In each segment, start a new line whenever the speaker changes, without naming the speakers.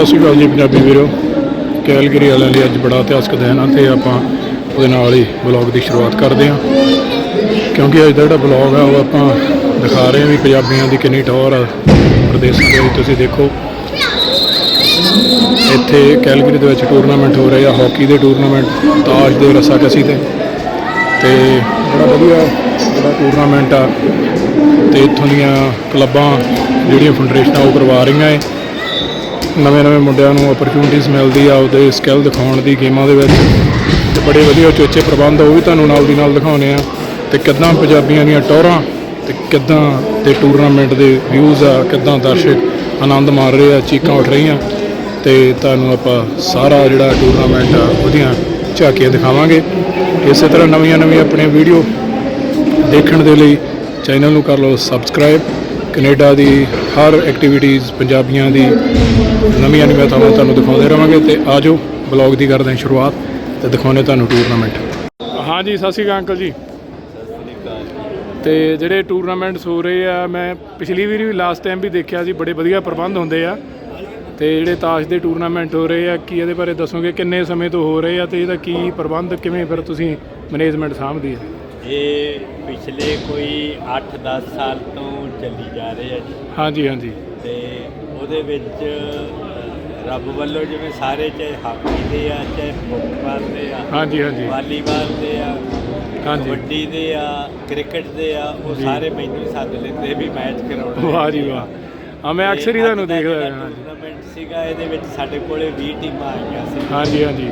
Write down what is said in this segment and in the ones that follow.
ਸਤਿ ਸ਼੍ਰੀ ਅਕਾਲ ਜੀ ਪੰਜਾਬੀ ਵੀਰੋ। ਕੈਲਗਰੀ ਵਾਲਿਆਂ ਲਈ ਅੱਜ ਬੜਾ ਇਤਿਹਾਸਕ ਦਿਨ ਆ ਤੇ ਆਪਾਂ ਉਹਦੇ ਨਾਲ ਹੀ ਬਲੌਗ ਦੀ ਸ਼ੁਰੂਆਤ ਕਰਦੇ ਹਾਂ। ਕਿਉਂਕਿ ਅੱਜ ਦਾ ਜਿਹੜਾ ਬਲੌਗ ਆ, ਉਹ ਆਪਾਂ ਦਿਖਾ ਰਹੇ ਹਾਂ ਵੀ ਪੰਜਾਬੀਆਂ ਦੀ ਕਿੰਨੀ ਟੌਰ ਆ ਪ੍ਰਦੇਸ਼ਾਂ ਦੇ ਵਿੱਚ। ਤੁਸੀਂ ਦੇਖੋ, ਇੱਥੇ ਕੈਲਗਰੀ ਦੇ ਵਿੱਚ ਟੂਰਨਾਮੈਂਟ ਹੋ ਰਹੇ ਆ, ਹਾਕੀ ਦੇ ਟੂਰਨਾਮੈਂਟ, ਤਾਸ਼ ਦੇ ਰੱਸਾਕਸੀ ਦੇ। ਤੇ ਬੜਾ ਵਧੀਆ ਜਿਹੜਾ ਟੂਰਨਾਮੈਂਟ ਆ, ਤੇ ਇੱਥੋਂ ਦੀਆਂ ਕਲੱਬਾਂ, ਜਿਹੜੀਆਂ ਫੈਡਰੇਸ਼ਨਾਂ, ਉਹ ਕਰਵਾ ਰਹੀਆਂ ਏ। ਨਵੇਂ ਨਵੇਂ ਮੁੰਡਿਆਂ ਨੂੰ ਓਪਰਚੁਨਿਟੀਜ਼ ਮਿਲਦੀ ਆ, ਉਹਦੇ ਸਕਿੱਲ ਦਿਖਾਉਣ ਦੀ ਗੇਮਾਂ ਦੇ ਵਿੱਚ। ਤੇ ਬੜੇ ਵਧੀਆ ਚੋਚੇ ਪ੍ਰਬੰਧ ਉਹ ਵੀ ਤੁਹਾਨੂੰ ਨਾਲ ਦੀ ਨਾਲ ਦਿਖਾਉਣੇ ਆ। ਤੇ ਕਿੱਦਾਂ ਪੰਜਾਬੀਆਂ ਦੀਆਂ ਟੌਰਾਂ, ਤੇ ਕਿੱਦਾਂ ਦੇ ਟੂਰਨਾਮੈਂਟ ਦੇ ਵਿਊਜ਼ ਆ, ਕਿੱਦਾਂ ਦਰਸ਼ਕ ਆਨੰਦ ਮਾਣ ਰਹੇ ਆ, ਚੀਕਾਂ ਉੱਠ ਰਹੀਆਂ। ਤੇ ਤੁਹਾਨੂੰ ਆਪਾਂ ਸਾਰਾ ਜਿਹੜਾ ਟੂਰਨਾਮੈਂਟ ਆ, ਉਹਦੀਆਂ ਝਾਕੀਆਂ ਦਿਖਾਵਾਂਗੇ। ਇਸੇ ਤਰ੍ਹਾਂ ਨਵੀਆਂ ਨਵੀਆਂ ਆਪਣੀਆਂ ਵੀਡੀਓ ਦੇਖਣ ਦੇ ਲਈ ਚੈਨਲ ਨੂੰ ਕਰ ਲਓ ਸਬਸਕ੍ਰਾਈਬ ਕੈਨੇਡਾ ਦੀ ਹਰ ਐਕਟੀਵਿਟੀਜ਼ ਪੰਜਾਬੀਆਂ ਦੀ ਨਵੀਆਂ ਨਵੀਆਂ ਥਾਵਾਂ ਤੁਹਾਨੂੰ ਦਿਖਾਉਂਦੇ ਰਵਾਂਗੇ ਤੇ ਆਜੋ ਬਲੌਗ ਦੀ ਕਰਦੇ ਹਾਂ ਸ਼ੁਰੂਆਤ ਤੇ ਦਿਖਾਉਂਦੇ ਤੁਹਾਨੂੰ ਟੂਰਨਾਮੈਂਟ। ਹਾਂਜੀ ਸਤਿ ਸ਼੍ਰੀ ਅਕਾਲ ਅੰਕਲ ਜੀ। ਤੇ ਜਿਹੜੇ ਟੂਰਨਾਮੈਂਟਸ ਹੋ ਰਹੇ ਆ, ਮੈਂ ਪਿਛਲੀ ਵਾਰੀ ਵੀ ਲਾਸਟ ਟਾਈਮ ਵੀ ਦੇਖਿਆ ਸੀ ਬੜੇ ਵਧੀਆ ਪ੍ਰਬੰਧ ਹੁੰਦੇ ਆ। ਤੇ ਜਿਹੜੇ ਤਾਸ਼ ਦੇ ਟੂਰਨਾਮੈਂਟ ਹੋ ਰਹੇ ਆ, ਕੀ ਇਹਦੇ ਬਾਰੇ ਦੱਸੋਗੇ? ਕਿੰਨੇ ਸਮੇਂ ਤੋਂ ਹੋ ਰਹੇ ਆ ਤੇ ਇਹਦਾ ਕੀ ਪ੍ਰਬੰਧ, ਕਿਵੇਂ ਫਿਰ ਤੁਸੀਂ ਮੈਨੇਜਮੈਂਟ ਸਾਂਭਦੀ ਹੈ
ਇਹ ਪਿਛਲੇ ਕੋਈ 8-10 ਸਾਲ ਤੋਂ ਚੱਲੀ ਜਾ ਰਹੇ ਆ ਜੀ
ਹਾਂਜੀ ਹਾਂਜੀ।
ਤੇ ਉਹਦੇ ਵਿੱਚ ਰੱਬ ਵੱਲੋਂ ਜਿਵੇਂ ਸਾਰੇ ਚਾਹੇ ਹਾਕੀ ਦੇ ਆ ਚਾਹੇ ਫੁੱਟਬਾਲ ਦੇ ਆ
ਹਾਂਜੀ ਹਾਂਜੀ।
ਵਾਲੀਬਾਲ ਦੇ ਆ
ਹਾਂਜੀ।
ਕਬੱਡੀ ਦੇ ਆ ਕ੍ਰਿਕਟ ਦੇ ਆ ਉਹ। ਸਾਰੇ ਮੈਨੂੰ ਹੀ ਸੱਦ ਲੈਂਦੇ ਵੀ ਮੈਚ ਕਰਾਉਣਾ
ਵਾਹ ਜੀ ਵਾਹ। ਆ ਮੈਂ ਅਕਸਰ ਹੀ ਤੁਹਾਨੂੰ ਦੇਖਦਾ ਹਾਂ।
ਟੂਰਨਾਮੈਂਟ ਸੀਗਾ ਇਹਦੇ ਵਿੱਚ ਸਾਡੇ ਕੋਲੇ 20 ਟੀਮਾਂ ਆਈਆਂ ਸੀ।
ਹਾਂਜੀ ਹਾਂਜੀ।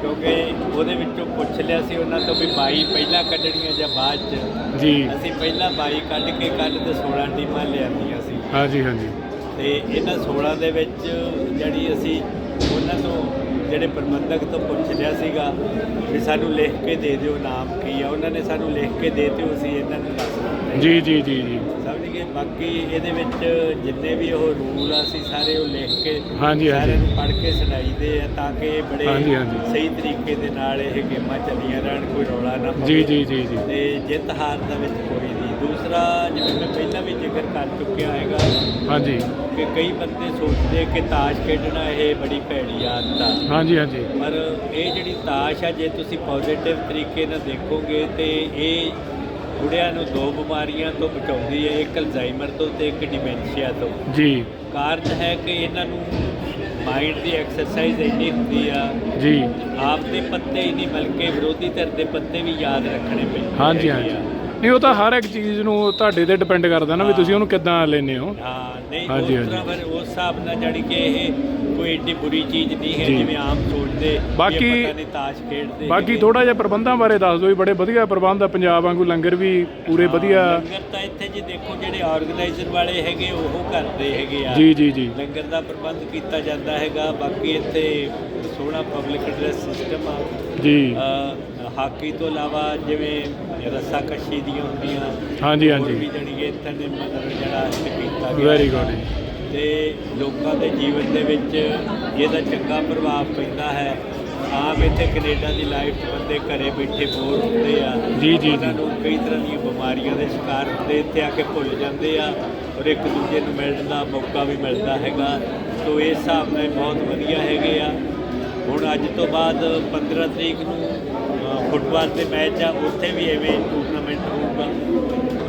ਕਿਉਂਕਿ ਉਹਦੇ ਵਿੱਚੋਂ ਪੁੱਛ ਲਿਆ ਸੀ ਉਹਨਾਂ ਤੋਂ ਵੀ 22 ਪਹਿਲਾਂ ਕੱਢਣੀਆਂ ਜਾਂ ਬਾਅਦ ਚ।
ਜੀ।
ਅਸੀਂ ਪਹਿਲਾਂ 22 ਕੱਢ ਕੇ ਕੱਲ ਤੇ 16 ਟੀਮਾਂ ਲਿਆਂਦੀਆਂ ਸੀ।
ਹਾਂਜੀ ਹਾਂਜੀ
ਤੇ ਇਹਨਾਂ 16 ਦੇ ਵਿੱਚ ਜਿਹੜੀ ਅਸੀਂ ਉਹਨਾਂ ਤੋਂ ਜਿਹੜੇ ਪ੍ਰਬੰਧਕ ਤੋਂ ਪੁੱਛ ਲਿਆ ਸੀਗਾ ਵੀ ਸਾਨੂੰ ਲਿਖ ਕੇ ਦੇ ਦਿਓ ਨਾਮ ਕੀ ਆ ਉਹਨਾਂ ਨੇ ਸਾਨੂੰ ਲਿਖ ਕੇ ਦੇ ਦਿਓ ਅਸੀਂ ਇਹਨਾਂ ਨੂੰ ਦੱਸ ਦਿੱਤੇ।
ਜੀ ਜੀ ਜੀ ਜੀ।
ਬਾਕੀ ਇਹਦੇ ਵਿੱਚ ਜਿੰਨੇ ਵੀ ਉਹ ਰੂਲ ਆ ਅਸੀਂ ਸਾਰੇ ਉਹ ਲਿਖ ਕੇ
ਹਾਂਜੀ, ਹਾਂਜੀ।
ਸਾਰਿਆਂ ਨੂੰ ਪੜ੍ਹ ਕੇ ਸੁਣਾਈਦੇ ਆ ਤਾਂ ਕਿ ਇਹ ਬੜੇ
ਹਾਂਜੀ, ਹਾਂਜੀ।
ਸਹੀ ਤਰੀਕੇ ਦੇ ਨਾਲ ਇਹ ਗੇਮਾਂ ਚੱਲੀਆਂ ਰਹਿਣ ਕੋਈ ਰੌਲਾ ਨਾ ਪਵੇ।
ਜੀ ਜੀ ਜੀ। ਜੀ
ਤੇ ਜਿੱਤ ਹਾਰ ਦਾ ਵਿੱਚ ਕੋਈ ਨਹੀਂ। ਦੂਸਰਾ ਜਿਵੇਂ ਮੈਂ ਪਹਿਲਾਂ ਵੀ ਜ਼ਿਕਰ ਕਰ ਚੁੱਕਿਆ ਹੈਗਾ
ਹਾਂਜੀ।
ਕਿ ਕਈ ਬੰਦੇ ਸੋਚਦੇ ਕਿ ਤਾਸ਼ ਖੇਡਣਾ ਇਹ ਬੜੀ ਭੈੜੀ ਆਦਤ ਆ।
ਹਾਂਜੀ ਹਾਂਜੀ।
ਪਰ ਇਹ ਜਿਹੜੀ ਤਾਸ਼ ਆ ਜੇ ਤੁਸੀਂ ਪੋਜ਼ਿਟਿਵ ਤਰੀਕੇ ਨਾਲ ਦੇਖੋਗੇ ਤੇ ਇਹ ਬੁੜਿਆਂ ਨੂੰ ਦੋ ਬਿਮਾਰੀਆਂ ਤੋਂ ਬਚਾਉਂਦੀ ਹੈ ਇੱਕ ਅਲਜ਼ਾਈਮਰ ਤੋਂ ਤੇ ਇੱਕ ਡਿਮੈਂਸ਼ੀਆ ਤੋਂ।
ਜੀ।
ਕਾਰਨ ਹੈ ਕਿ ਇਹਨਾਂ ਨੂੰ ਮਾਈਂਡ ਦੀ ਐਕਸਰਸਾਈਜ਼ ਇੰਨੀ ਹੁੰਦੀ ਆ।
ਜੀ।
ਆਪ ਦੇ ਪੱਤੇ ਹੀ ਨਹੀਂ ਬਲਕਿ ਵਿਰੋਧੀ ਧਿਰ ਦੇ ਪੱਤੇ ਵੀ ਯਾਦ ਰੱਖਣੇ ਪੈਂਦੇ
ਹਾਂਜੀ ਹਾਂਜੀ। ਨਹੀਂ ਉਹ ਤਾਂ ਹਰ ਇੱਕ ਚੀਜ਼ ਨੂੰ ਤੁਹਾਡੇ ਤੇ ਡਿਪੈਂਡ ਕਰਦਾ ਨਾ ਵੀ ਤੁਸੀਂ ਉਹਨੂੰ ਕਿੱਦਾਂ ਲੈਨੇ ਹੋ।
ਹਾਂ ਨਹੀਂ ਉਸ ਤਰ੍ਹਾਂ ਫਿਰ ਉਸ ਹਿਸਾਬ ਨਾਲ ਜਾਣੀ ਕਿ ਇਹ ਕੋਈ ਏਡੀ ਬੁਰੀ ਚੀਜ਼ ਨਹੀਂ ਹੈ। ਜਿਵੇਂ ਆਮ ਸੋਚਦੇ
ਬਾਕੀ-
ਤਾਸ਼ ਖੇਡਦੇ
ਬਾਕੀ। ਥੋੜਾ ਜਿਹਾ ਪ੍ਰਬੰਧਾਂ ਬਾਰੇ ਦੱਸ ਦਿਓ ਵੀ ਬੜੇ ਵਧੀਆ ਪ੍ਰਬੰਧ ਆ ਪੰਜਾਬ ਵਾਂਗੂ ਲੰਗਰ ਵੀ ਪੂਰੇ ਵਧੀਆ
ਲੰਗਰ ਤਾਂ ਇੱਥੇ ਜੀ ਦੇਖੋ ਜਿਹੜੇ ਆਰਗੇਨਾਈਜ਼ਰ ਵਾਲੇ ਹੈਗੇ ਉਹ ਕਰਦੇ ਹੈਗੇ ਆ
ਜੀ ਜੀ ਜੀ
ਲੰਗਰ ਦਾ ਪ੍ਰਬੰਧ ਕੀਤਾ ਜਾਂਦਾ ਹੈਗਾ ਬਾਕੀ ਇੱਥੇ ਸੋਹਣਾ ਪਬਲਿਕ ਐਡਰੈਸ ਸਿਸਟਮ ਆ
ਜੀ
ਅ, ਹਾਕੀ ਤੋਂ ਇਲਾਵਾ ਜਿਵੇਂ ਰੱਸਾ ਕੱਸ਼ੀ ਦੀਆਂ ਹੁੰਦੀਆਂ
ਹਾਂਜੀ, ਹਾਂਜੀ।
ਵੀ ਜਾਣੀ ਇੱਥੇ ਨੇ ਮਤਲਬ ਜਿਹੜਾ ਕੀਤਾ ਗਿਆ
ਵੈਰੀ। ਗੁੱਡ
ਤੇ ਲੋਕਾਂ ਦੇ ਜੀਵਨ ਦੇ ਵਿੱਚ ਇਹਦਾ ਚੰਗਾ ਪ੍ਰਭਾਵ ਪੈਂਦਾ ਹੈ। ਆਮ ਇੱਥੇ ਕੈਨੇਡਾ ਦੀ ਲਾਈਫ 'ਚ ਬੰਦੇ ਘਰੇ ਬੈਠੇ ਬੋਰ ਹੁੰਦੇ ਆ।
ਜੀ, ਜੀ,
ਉਹਨਾਂ। ਨੂੰ ਕਈ ਤਰ੍ਹਾਂ ਦੀਆਂ ਬਿਮਾਰੀਆਂ ਦੇ ਸ਼ਿਕਾਰ ਹੁੰਦੇ ਇੱਥੇ ਆ ਕੇ ਭੁੱਲ ਜਾਂਦੇ ਆ ਔਰ ਇੱਕ ਦੂਜੇ ਨੂੰ ਮਿਲਣ ਦਾ ਮੌਕਾ ਵੀ ਮਿਲਦਾ ਹੈਗਾ। ਸੋ ਇਸ ਹਿਸਾਬ ਨਾਲ ਇਹ ਬਹੁਤ ਵਧੀਆ ਹੈਗੇ ਆ। ਹੁਣ ਅੱਜ ਤੋਂ ਬਾਅਦ 15 ਤਰੀਕ ਨੂੰ ਫੁੱਟਬਾਲ ਦੇ ਮੈਚ ਆ ਉੱਥੇ ਵੀ ਐਵੇਂ ਟੂਰਨਾਮੈਂਟ ਹੋਊਗਾ।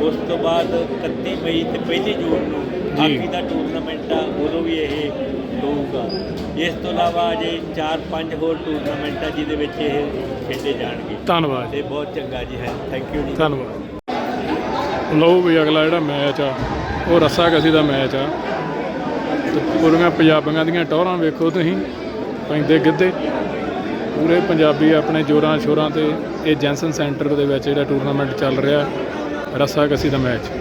ਉਸ ਤੋਂ ਬਾਅਦ 31 ਮਈ ਤੇ 1 ਜੂਨ ਨੂੰ ਹਾਕੀ ਦਾ ਟੂਰਨਾਮੈਂਟ ਆ ਉਦੋਂ ਵੀ ਇਹ ਹੋਊਗਾ। ਇਸ ਤੋਂ ਇਲਾਵਾ ਅਜੇ 4-5 ਹੋਰ ਟੂਰਨਾਮੈਂਟ ਆ ਜਿਹਦੇ ਵਿੱਚ ਇਹ ਖੇਡੇ ਜਾਣਗੇ।
ਧੰਨਵਾਦ
ਤੇ ਬਹੁਤ ਚੰਗਾ ਜੀ ਹੈ। ਥੈਂਕ ਯੂ ਜੀ।
ਧੰਨਵਾਦ। ਲਓ ਵੀ ਅਗਲਾ ਜਿਹੜਾ ਮੈਚ ਆ ਉਹ ਰੱਸਾ ਕਸੀ ਦਾ ਮੈਚ ਆ। ਪੂਰੀਆਂ ਪੰਜਾਬੀਆਂ ਦੀਆਂ ਟੌਰਾਂ ਵੇਖੋ ਤੁਸੀਂ ਪੈਂਦੇ ਗਿੱਧੇ। ਪੂਰੇ ਪੰਜਾਬੀ ਆਪਣੇ ਜੋਰਾਂ ਸ਼ੋਰਾਂ ਤੇ ਇਹ ਜੈਂਸਨ ਸੈਂਟਰ ਦੇ ਵਿੱਚ ਜਿਹੜਾ ਟੂਰਨਾਮੈਂਟ ਚੱਲ ਰਿਹਾ ਰੱਸਾ ਕਸੀ ਦਾ ਮੈਚ।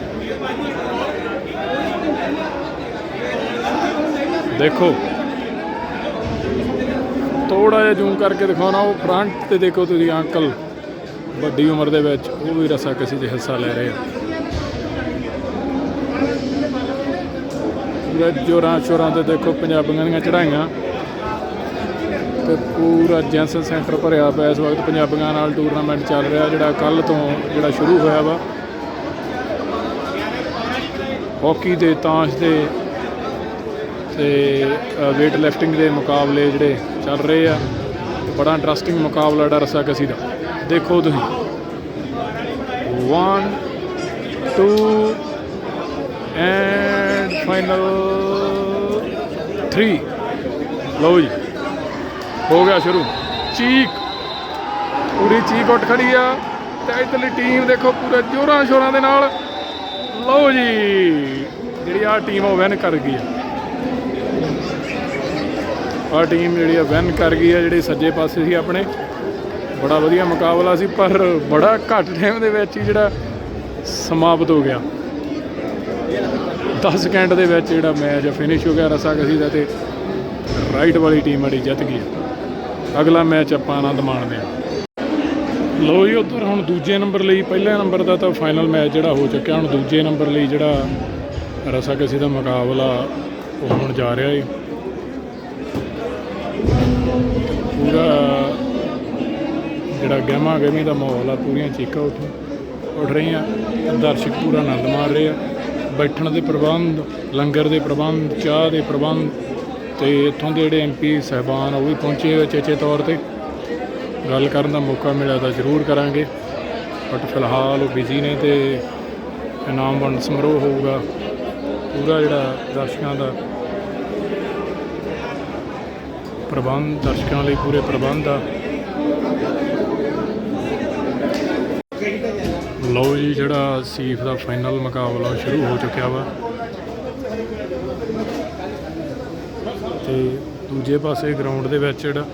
ਦੇਖੋ। ਥੋੜਾ ਜਿਹਾ ਜ਼ੂਮ ਕਰਕੇ ਦਿਖਾਉਣਾ, ਉਹ ਫਰੰਟ ਤੇ ਦੇਖੋ ਤੁਸੀਂ ਅੰਕਲ ਵੱਡੀ ਉਮਰ ਦੇ ਵਿੱਚ, ਉਹ ਵੀ ਰਸਾ ਕਿਸੇ 'ਚ ਹਿੱਸਾ ਲੈ ਰਹੇ ਆ। ਜੋਰਾਂ ਸ਼ੋਰਾਂ ਤੇ ਦੇਖੋ, ਪੰਜਾਬੀਆਂ ਦੀਆਂ ਚੜਾਈਆਂ ਤੇ ਪੂਰਾ ਜੈਂਸ ਸੈਂਟਰ ਭਰਿਆ ਪਿਆ ਇਸ ਵਕਤ, ਪੰਜਾਬੀਆਂ ਨਾਲ ਟੂਰਨਾਮੈਂਟ ਚੱਲ ਰਿਹਾ, ਜਿਹੜਾ ਕੱਲ ਤੋਂ ਜਿਹੜਾ ਸ਼ੁਰੂ ਹੋਇਆ ਵਾ। ਹਾਕੀ ਦੇ ਤਾਸ਼ ਦੇ ਤੇ weight lifting ਦੇ ਮੁਕਾਬਲੇ ਜਿਹੜੇ ਚੱਲ ਰਹੇ ਆ, ਬੜਾ ਇੰਟਰਸਟਿੰਗ ਮੁਕਾਬਲਾ ਜਿਹੜਾ ਰੱਸਾਕਸੀ ਦਾ। ਦੇਖੋ ਤੁਸੀਂ। 1 2 ਐਂਡ ਫਾਈਨਲ 3 ਲਓ ਜੀ। ਹੋ ਗਿਆ ਸ਼ੁਰੂ। ਚੀਕ। ਪੂਰੀ ਚੀਕ ਉੱਠ ਖੜੀ ਆ। ਤੇ ਇਧਰਲੀ ਟੀਮ ਦੇਖੋ ਪੂਰੇ ਜੋਰਾਂ ਸ਼ੋਰਾਂ ਦੇ ਨਾਲ। ਲਓ ਜੀ। ਜਿਹੜੀ ਆ ਟੀਮ ਉਹ ਵਿਨ ਕਰ ਗਈ ਆ। ਆ ਟੀਮ ਜਿਹੜੀ ਆ ਵਿਨ ਕਰ ਗਈ ਆ, ਜਿਹੜੇ ਸੱਜੇ ਪਾਸੇ ਸੀ ਆਪਣੇ। ਬੜਾ ਵਧੀਆ ਮੁਕਾਬਲਾ ਸੀ, ਪਰ ਬੜਾ ਘੱਟ ਟਾਈਮ ਦੇ ਵਿੱਚ ਹੀ ਜਿਹੜਾ ਸਮਾਪਤ ਹੋ ਗਿਆ। 10 ਸਕਿੰਟ ਦੇ ਵਿੱਚ ਜਿਹੜਾ ਮੈਚ ਫਿਨਿਸ਼ ਹੋ ਗਿਆ ਰਸਾਕਸੀ ਦਾ ਤੇ ਰਾਈਟ ਵਾਲੀ ਟੀਮ ਜਿਹੜੀ ਜਿੱਤ ਗਈ ਅਗਲਾ ਮੈਚ ਆਪਾਂ ਆਨੰਦ ਮਾਣਦੇ ਹਾਂ ਲੋ ਜੀ, ਉਧਰ ਹੁਣ ਦੂਜੇ ਨੰਬਰ ਲਈ, ਪਹਿਲੇ ਨੰਬਰ ਦਾ ਤਾਂ ਫਾਈਨਲ ਮੈਚ ਜਿਹੜਾ ਹੋ ਚੁੱਕਿਆ। ਹੁਣ ਦੂਜੇ ਨੰਬਰ ਲਈ ਜਿਹੜਾ ਰਸਾਕਸੀ ਦਾ ਮੁਕਾਬਲਾ ਉਹ ਹੋਣ ਜਾ ਰਿਹਾ ਏ। ਪੂਰਾ ਜਿਹੜਾ ਗਹਿਮਾ ਗਹਿਮੀ ਦਾ ਮਾਹੌਲ ਆ, ਪੂਰੀਆਂ ਚੀਕਾਂ ਉੱਠ ਉੱਠ ਰਹੀਆਂ, ਦਰਸ਼ਕ ਪੂਰਾ ਆਨੰਦ ਮਾਰ ਰਹੇ ਆ। ਬੈਠਣ ਦੇ ਪ੍ਰਬੰਧ, ਲੰਗਰ ਦੇ ਪ੍ਰਬੰਧ, ਚਾਹ ਦੇ ਪ੍ਰਬੰਧ ਤੇ ਇੱਥੋਂ ਦੇ ਜਿਹੜੇ ਐਮਪੀ ਸਹਿਬਾਨ ਉਹ ਵੀ ਪਹੁੰਚੇ ਹੋਏ ਚੇਚੇ ਤੌਰ ਤੇ। ਗੱਲ ਕਰਨ ਦਾ ਮੌਕਾ ਮਿਲਿਆ ਤਾਂ ਜ਼ਰੂਰ ਕਰਾਂਗੇ। ਬਟ ਫਿਲਹਾਲ ਉਹ ਬਿਜ਼ੀ ਨੇ ਤੇ ਇਨਾਮ ਵੰਡ ਸਮਾਰੋਹ ਹੋਊਗਾ। ਪੂਰਾ ਜਿਹੜਾ ਦਰਸ਼ਕਾਂ ਦਾ ਪ੍ਰਬੰਧ, ਦਰਸ਼ਕਾਂ ਲਈ ਪੂਰੇ ਪ੍ਰਬੰਧ ਆ। ਲਓ ਜੀ, ਜਿਹੜਾ ਸੀਫ ਦਾ ਫਾਈਨਲ ਮੁਕਾਬਲਾ ਸ਼ੁਰੂ ਹੋ ਚੁੱਕਿਆ ਵਾ। ਤੇ ਦੂਜੇ ਪਾਸੇ ਗਰਾਊਂਡ ਦੇ ਵਿੱਚ ਜਿਹੜਾ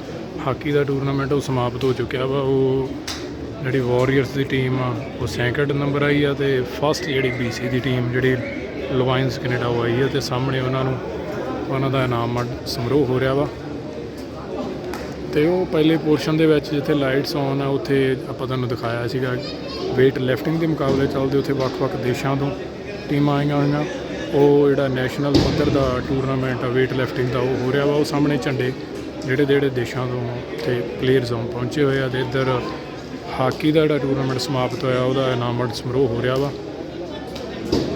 ਹਾਕੀ ਦਾ ਟੂਰਨਾਮੈਂਟ ਉਹ ਸਮਾਪਤ ਹੋ ਚੁੱਕਿਆ ਵਾ। ਉਹ ਜਿਹੜੀ ਵਾਰੀਅਰਸ ਦੀ ਟੀਮ ਆ, ਉਹ ਸੈਕੰਡ ਨੰਬਰ ਆਈ ਆ ਤੇ ਫਸਟ ਜਿਹੜੀ ਬੀਸੀ ਦੀ ਟੀਮ, ਜਿਹੜੀ ਲਵਾਇੰਸ ਕੈਨੇਡਾ ਉਹ ਆਈ ਆ ਤੇ ਸਾਹਮਣੇ ਉਹਨਾਂ ਨੂੰ, ਉਹਨਾਂ ਦਾ ਇਨਾਮ ਸਮਾਰੋਹ ਹੋ ਰਿਹਾ ਵਾ। ਤੇ ਉਹ ਪਹਿਲੇ ਪੋਰਸ਼ਨ ਦੇ ਵਿੱਚ ਜਿੱਥੇ ਲਾਈਟਸ ਔਨ ਆ, ਉੱਥੇ ਆਪਾਂ ਤੁਹਾਨੂੰ ਦਿਖਾਇਆ ਸੀਗਾ, weight lifting ਦੇ ਮੁਕਾਬਲੇ ਚੱਲਦੇ ਉੱਥੇ ਵੱਖ-ਵੱਖ ਦੇਸ਼ਾਂ ਤੋਂ ਟੀਮਾਂ ਆਈਆਂ ਹੋਈਆਂ। ਉਹ ਜਿਹੜਾ ਨੈਸ਼ਨਲ ਪੱਧਰ ਦਾ ਟੂਰਨਾਮੈਂਟ ਆ, weight lifting ਦਾ ਉਹ ਹੋ ਰਿਹਾ ਵਾ, ਉਹ ਸਾਹਮਣੇ ਝੰਡੇ ਜਿਹੜੇ ਜਿਹੜੇ ਦੇਸ਼ਾਂ ਤੋਂ ਤੇ ਪਲੇਅਰਸ ਆਉਂ ਪਹੁੰਚੇ ਹੋਏ ਆ ਤੇ ਇੱਧਰ ਹਾਕੀ ਦਾ ਜਿਹੜਾ ਟੂਰਨਾਮੈਂਟ ਸਮਾਪਤ ਹੋਇਆ, ਉਹਦਾ ਇਨਾਮ ਸਮਾਰੋਹ ਹੋ ਰਿਹਾ ਵਾ।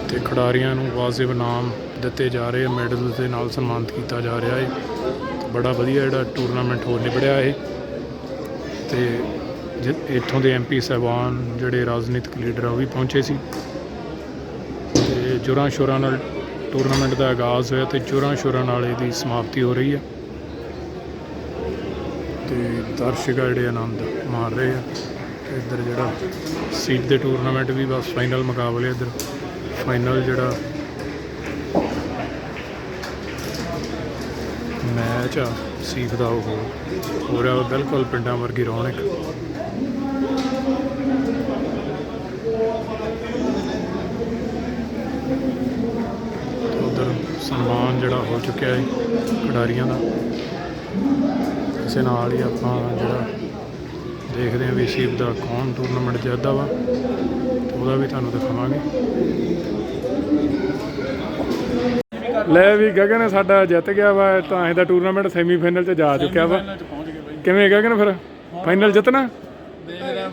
ਤੇ ਖਿਡਾਰੀਆਂ ਨੂੰ ਵਾਜਿਬ ਇਨਾਮ ਦਿੱਤੇ ਜਾ ਰਹੇ ਮੈਡਲ ਦੇ ਨਾਲ ਸਨਮਾਨਿਤ ਕੀਤਾ ਜਾ ਰਿਹਾ ਹੈ ਬੜਾ ਵਧੀਆ ਜਿਹੜਾ ਟੂਰਨਾਮੈਂਟ ਹੋ ਨਿਬੜਿਆ ਇਹ। ਤੇ ਜਿ- ਇੱਥੋਂ ਦੇ ਐਮਪੀ ਸਾਹਿਬਾਨ ਜਿਹੜੇ ਰਾਜਨੀਤਿਕ ਲੀਡਰ ਆ, ਉਹ ਵੀ ਪਹੁੰਚੇ ਸੀ। ਤੇ ਜੋਰਾਂ ਸ਼ੋਰਾਂ ਨਾਲ ਟੂਰਨਾਮੈਂਟ ਦਾ ਆਗਾਜ਼ ਹੋਇਆ ਤੇ ਜੋਰਾਂ ਸ਼ੋਰਾਂ ਨਾਲ ਇਹਦੀ ਸਮਾਪਤੀ ਹੋ ਰਹੀ ਹੈ। ਤੇ ਦਰਸ਼ਕ ਆ ਜਿਹੜੇ ਆਨੰਦ ਮਾਰ ਰਹੇ ਆ। ਇੱਧਰ ਜਿਹੜਾ ਸੀਟ ਦੇ ਟੂਰਨਾਮੈਂਟ ਵੀ ਬਸ ਫਾਈਨਲ ਮੁਕਾਬਲੇ ਇੱਧਰ ਫਾਈਨਲ ਜਿਹੜਾ ਮੈਚ ਆ, ਸੀਖ ਦਾ ਉਹ ਹੋ ਰਿਹਾ ਵਾ ਬਿਲਕੁਲ ਪਿੰਡਾਂ ਵਰਗੀ ਰੌਣਕ। ਉਧਰ ਸਨਮਾਨ ਜਿਹੜਾ ਹੋ ਚੁੱਕਿਆ ਹੈ ਖਿਡਾਰੀਆਂ ਦਾ। ਇਸੇ ਨਾਲ ਹੀ ਆਪਾਂ ਜਿਹੜਾ ਦੇਖਦੇ ਹਾਂ ਵੀ ਸੀਪ ਦਾ ਕੌਣ ਟੂਰਨਾਮੈਂਟ ਜ਼ਿਆਦਾ ਵਾ, ਉਹਦਾ ਵੀ ਤੁਹਾਨੂੰ ਦਿਖਾਵਾਂਗੇ। ਲੈ ਵੀ ਗਗਨ ਸਾਡਾ ਜਿੱਤ ਗਿਆ ਵਾ ਤਾਂ ਇਹਦਾ ਟੂਰਨਾਮੈਂਟ ਸੈਮੀਫਾਈਨਲ 'ਚ ਜਾ ਚੁੱਕਿਆ ਵਾ। ਕਿਵੇਂ ਗਗਨ ਫਿਰ? ਫਾਈਨਲ ਜਿੱਤਣਾ?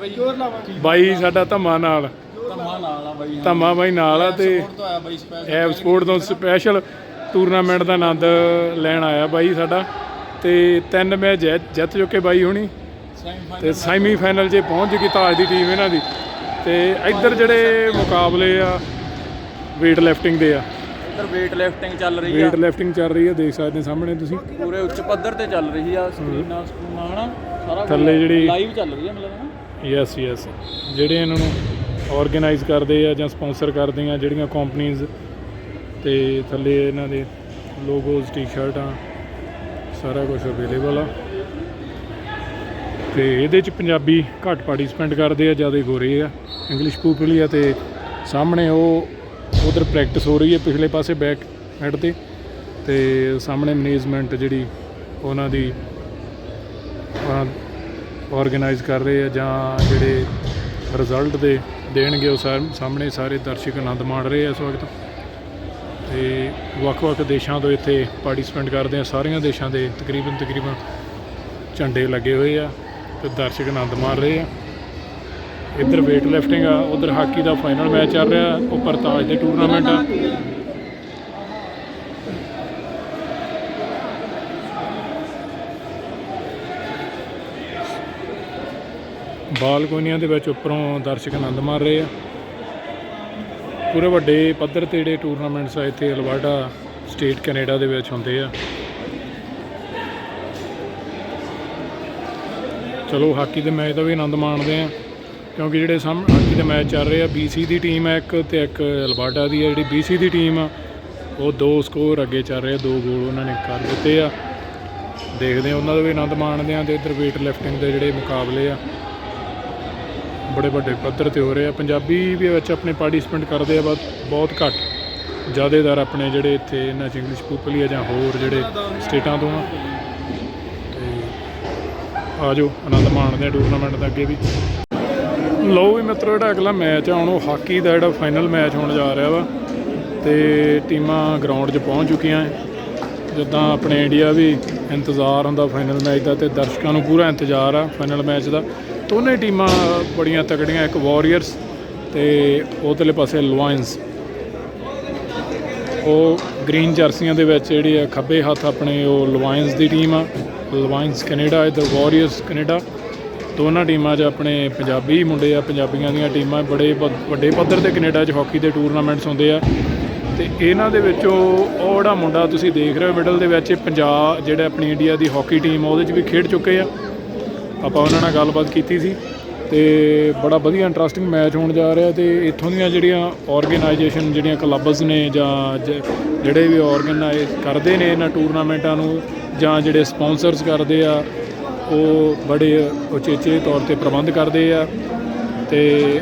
ਬਈ। ਜੋਰ ਲਾਵਾਂਗੇ।
ਬਾਈ ਸਾਡਾ ਧੰਮਾ ਨਾਲ।
ਧੰਮਾ ਨਾਲ ਆ ਬਾਈ
ਧੰਮਾ ਬਾਈ ਨਾਲ ਆ ਤੇ
ਤੋਂ ਆਇਆ ਬਾਈ ਸਪੈਸ਼ਲ
ਐਪ ਸਪੋਰਟ ਤੋਂ ਸਪੈਸ਼ਲ ਟੂਰਨਾਮੈਂਟ ਦਾ ਆਨੰਦ ਲੈਣ ਆਇਆ ਬਾਈ ਸਾਡਾ। ਤੇ ਤਿੰਨ ਮੈਚ ਜਿੱਤ ਜਿੱਤ ਚੁੱਕੇ ਬਾਈ ਹੁਣੀ। ਤੇ ਸੈਮੀਫਾਈਨਲ 'ਚ ਪਹੁੰਚ ਗਈ ਤਾਜ ਦੀ ਟੀਮ ਇਹਨਾਂ ਦੀ। ਤੇ ਇੱਧਰ ਜਿਹੜੇ ਮੁਕਾਬਲੇ ਆ weight lifting ਦੇ ਆ।
ਇੱਧਰ weight lifting ਚੱਲ ਰਹੀ ਆ।
weight lifting ਚੱਲ ਰਹੀ ਆ ਦੇਖ ਸਕਦੇ ਸਾਹਮਣੇ ਤੁਸੀਂ।
ਪੂਰੇ ਉੱਚ ਪੱਧਰ ਤੇ ਚੱਲ ਰਹੀ ਆ ਸਕਰੀਨਾਂ ਸਕੂਨਾਂ ਹਨਾ? ਸਾਰਾ
ਥੱਲੇ ਜਿਹੜੀ-
ਲਾਈਵ ਚੱਲ ਰਹੀ ਆ ਮਤਲਬ ਨਾ
ਯੈਸ ਯੈਸ ਜਿਹੜੇ ਇਹਨਾਂ ਨੂੰ ਆਰਗੇਨਾਈਜ਼ ਕਰਦੇ ਆ ਜਾਂ ਸਪਾਂਸਰ ਕਰਦੇ ਆ ਜਿਹੜੀਆਂ ਕੰਪਨੀਆਂ ਤੇ ਥੱਲੇ ਇਹਨਾਂ ਦੇ ਲੋਗੋਜ਼ ਟੀ-ਸ਼ਰਟਾਂ ਸਾਰਾ ਕੁਝ ਅਵੇਲੇਬਲ ਆ। ਤੇ ਇਹਦੇ ਚ ਪੰਜਾਬੀ ਘੱਟ ਪਾਰਟਿਸਪੈਂਟ ਕਰਦੇ ਆ ਜ਼ਿਆਦਾ ਗੋਰੇ ਆ। ਇੰਗਲਿਸ਼ ਪੂਪਲ ਆ ਤੇ ਸਾਹਮਣੇ ਉਹ ਉਧਰ ਪ੍ਰੈਕਟਿਸ ਹੋ ਰਹੀ ਹੈ ਪਿਛਲੇ ਪਾਸੇ ਬੈਕ ਹੈਡ ਤੇ ਤੇ ਸਾਹਮਣੇ ਮੈਨੇਜਮੈਂਟ ਜਿਹੜੀ ਉਹਨਾਂ ਦੀ ਆਰਗੇਨਾਈਜ਼ ਕਰ ਰਹੇ ਆ ਜਾਂ ਜਿਹੜੇ ਰਿਜ਼ਲਟ ਦੇ ਦੇਣਗੇ ਉਹ ਸਾਰ- ਸਾਹਮਣੇ ਸਾਰੇ ਦਰਸ਼ਕ ਆਨੰਦ ਮਾਣ ਰਹੇ ਆ ਇਸ ਵਕਤ। ਤੇ ਵੱਖ-ਵੱਖ ਦੇਸ਼ਾਂ ਤੋਂ ਇੱਥੇ ਪਾਰਟਿਸਪੈਂਟ ਕਰਦੇ ਆ, ਸਾਰੀਆਂ ਦੇਸ਼ਾਂ ਦੇ ਤਕਰੀਬਨ ਤਕਰੀਬਨ ਝੰਡੇ ਲੱਗੇ ਹੋਏ ਆ ਤੇ ਦਰਸ਼ਕ ਆਨੰਦ ਮਾਣ ਰਹੇ ਆ। ਇੱਧਰ ਵੇਟ ਲਿਫਟਿੰਗ ਆ, ਉਧਰ ਹਾਕੀ ਦਾ ਫਾਈਨਲ ਮੈਚ ਚੱਲ ਰਿਹਾ, ਉੱਪਰ ਤਾਜ ਦੇ ਟੂਰਨਾਮੈਂਟ ਆ। ਬਾਲਕੋਨੀਆਂ ਦੇ ਵਿੱਚ ਉੱਪਰੋਂ ਦਰਸ਼ਕ ਆਨੰਦ ਮਾਰ ਰਹੇ ਆ। ਪੂਰੇ ਵੱਡੇ ਪੱਧਰ ਤੇ ਜਿਹੜੇ ਟੂਰਨਾਮੈਂਟਸ ਆ, ਇੱਥੇ ਅਲਬਰਟਾ ਸਟੇਟ ਕੈਨੇਡਾ ਦੇ ਵਿੱਚ ਹੁੰਦੇ ਆ। ਚਲੋ ਹਾਕੀ ਦੇ ਮੈਚ ਦਾ ਵੀ ਆਨੰਦ ਮਾਣਦੇ ਆ। ਕਿਉਂਕਿ ਜਿਹੜੇ ਸਾਹਮਣੇ ਹਾਕੀ ਦੇ ਮੈਚ ਚੱਲ ਰਹੇ ਆ BC ਦੀ ਟੀਮ ਹੈ ਇੱਕ ਤੇ ਇੱਕ ਅਲਬਰਟਾ ਦੀ ਹੈ ਜਿਹੜੀ BC ਦੀ ਟੀਮ ਆ, ਉਹ ਦੋ ਸਕੋਰ ਅੱਗੇ ਚੱਲ ਰਹੇ ਆ, ਦੋ ਗੋਲ ਉਹਨਾਂ ਨੇ ਕਰ ਦਿੱਤੇ ਆ। ਦੇਖਦੇ ਆ, ਉਹਨਾਂ ਦਾ ਵੀ ਆਨੰਦ ਮਾਣਦੇ ਆ ਤੇ ਇੱਧਰ weight lifting ਦੇ ਜਿਹੜੇ ਮੁਕਾਬਲੇ ਆ, ਬੜੇ ਵੱਡੇ ਪੱਧਰ ਤੇ ਹੋ ਰਹੇ ਆ। ਪੰਜਾਬੀ ਵੀ ਵਿੱਚ ਆਪਣੇ ਪਾਰਟਿਸਿਪੇਟ ਕਰਦੇ ਆ ਬਸ ਬਹੁਤ ਘੱਟ। ਜ਼ਿਆਦਾਤਰ ਆਪਣੇ ਜਿਹੜੇ ਇੱਥੇ ਇਹਨਾਂ 'ਚ ਇੰਗਲਿਸ਼ ਪੀਪਲ ਆ ਜਾਂ ਹੋਰ ਜਿਹੜੇ ਸਟੇਟਾਂ ਤੋਂ ਆ। ਤੇ ਆਜੋ, ਆਨੰਦ ਮਾਣਦੇ ਆ ਟੂਰਨਾਮੈਂਟ ਦਾ ਅੱਗੇ ਵੀ। ਲਓ ਵੀ ਮਿੱਤਰੋ, ਜਿਹੜਾ ਅਗਲਾ ਮੈਚ ਆ, ਹੁਣ ਉਹ ਹਾਕੀ ਦਾ ਜਿਹੜਾ ਫਾਈਨਲ ਮੈਚ ਹੋਣ ਜਾ ਰਿਹਾ ਵਾ ਤੇ ਟੀਮਾਂ ਗਰਾਊਂਡ 'ਚ ਪਹੁੰਚ ਚੁੱਕੀਆਂ ਜਿੱਦਾਂ ਆਪਣੇ ਇੰਡੀਆ ਵੀ ਇੰਤਜ਼ਾਰ ਹੁੰਦਾ ਫਾਈਨਲ ਮੈਚ ਦਾ ਤੇ ਦਰਸ਼ਕਾਂ ਨੂੰ ਪੂਰਾ ਇੰਤਜ਼ਾਰ ਆ ਫਾਈਨਲ ਮੈਚ ਦਾ। ਦੋਨੇ ਟੀਮਾਂ ਬੜੀਆਂ ਤਕੜੀਆਂ, ਇੱਕ ਵਾਰੀਅਰਸ ਤੇ ਉਧਰਲੇ ਪਾਸੇ ਲਵਾਇੰਸ ਉਹ ਗ੍ਰੀਨ ਜਰਸੀਆਂ ਦੇ ਵਿੱਚ ਜਿਹੜੀ ਆ, ਖੱਬੇ ਹੱਥ ਆਪਣੇ ਉਹ ਲਵਾਇੰਸ ਦੀ ਟੀਮ ਆ। ਲਵਾਇੰਸ ਕੈਨੇਡਾ ਇਧਰ ਵਾਰੀਅਰਸ ਕੈਨੇਡਾ ਦੋਨਾਂ ਟੀਮਾਂ 'ਚ ਆਪਣੇ ਪੰਜਾਬੀ ਮੁੰਡੇ ਆ, ਪੰਜਾਬੀਆਂ ਦੀਆਂ ਟੀਮਾਂ ਬੜੇ ਪ- ਵੱਡੇ ਪੱਧਰ ਤੇ ਕੈਨੇਡਾ 'ਚ ਹਾਕੀ ਦੇ ਟੂਰਨਾਮੈਂਟਸ ਹੁੰਦੇ ਆ। ਤੇ ਇਹਨਾਂ ਦੇ ਵਿੱਚੋਂ ਉਹ ਜਿਹੜਾ ਮੁੰਡਾ ਤੁਸੀਂ ਦੇਖ ਰਹੇ ਹੋ ਮਿਡਲ ਦੇ ਵਿੱਚ ਪੰਜਾਬ, ਜਿਹੜਾ ਆਪਣੀ ਇੰਡੀਆ ਦੀ ਹਾਕੀ ਟੀਮ ਉਹਦੇ 'ਚ ਵੀ ਖੇਡ ਚੁੱਕੇ ਆ। ਆਪਾਂ ਉਹਨਾਂ ਨਾਲ ਗੱਲਬਾਤ ਕੀਤੀ ਸੀ ਤੇ ਬੜਾ ਵਧੀਆ ਇੰਟਰਸਟਿੰਗ ਮੈਚ ਹੋਣ ਜਾ ਰਿਹਾ ਤੇ ਇੱਥੋਂ ਦੀਆਂ ਜਿਹੜੀਆਂ ਆਰਗੇਨਾਈਜੇਸ਼ਨ ਜਿਹੜੀਆਂ ਕਲੱਬਸ ਨੇ ਜਾਂ ਜ- ਜਿਹੜੇ ਵੀ ਆਰਗੇਨਾਈਜ਼ ਕਰਦੇ ਨੇ ਇਹਨਾਂ ਟੂਰਨਾਮੈਂਟਾਂ ਨੂੰ ਜਾਂ ਜਿਹੜੇ ਸਪਾਂਸਰਸ ਕਰਦੇ ਆ ਉਹ ਬੜੇ ਉਚੇਚੇ ਤੌਰ ਤੇ ਪ੍ਰਬੰਧ ਕਰਦੇ ਆ ਤੇ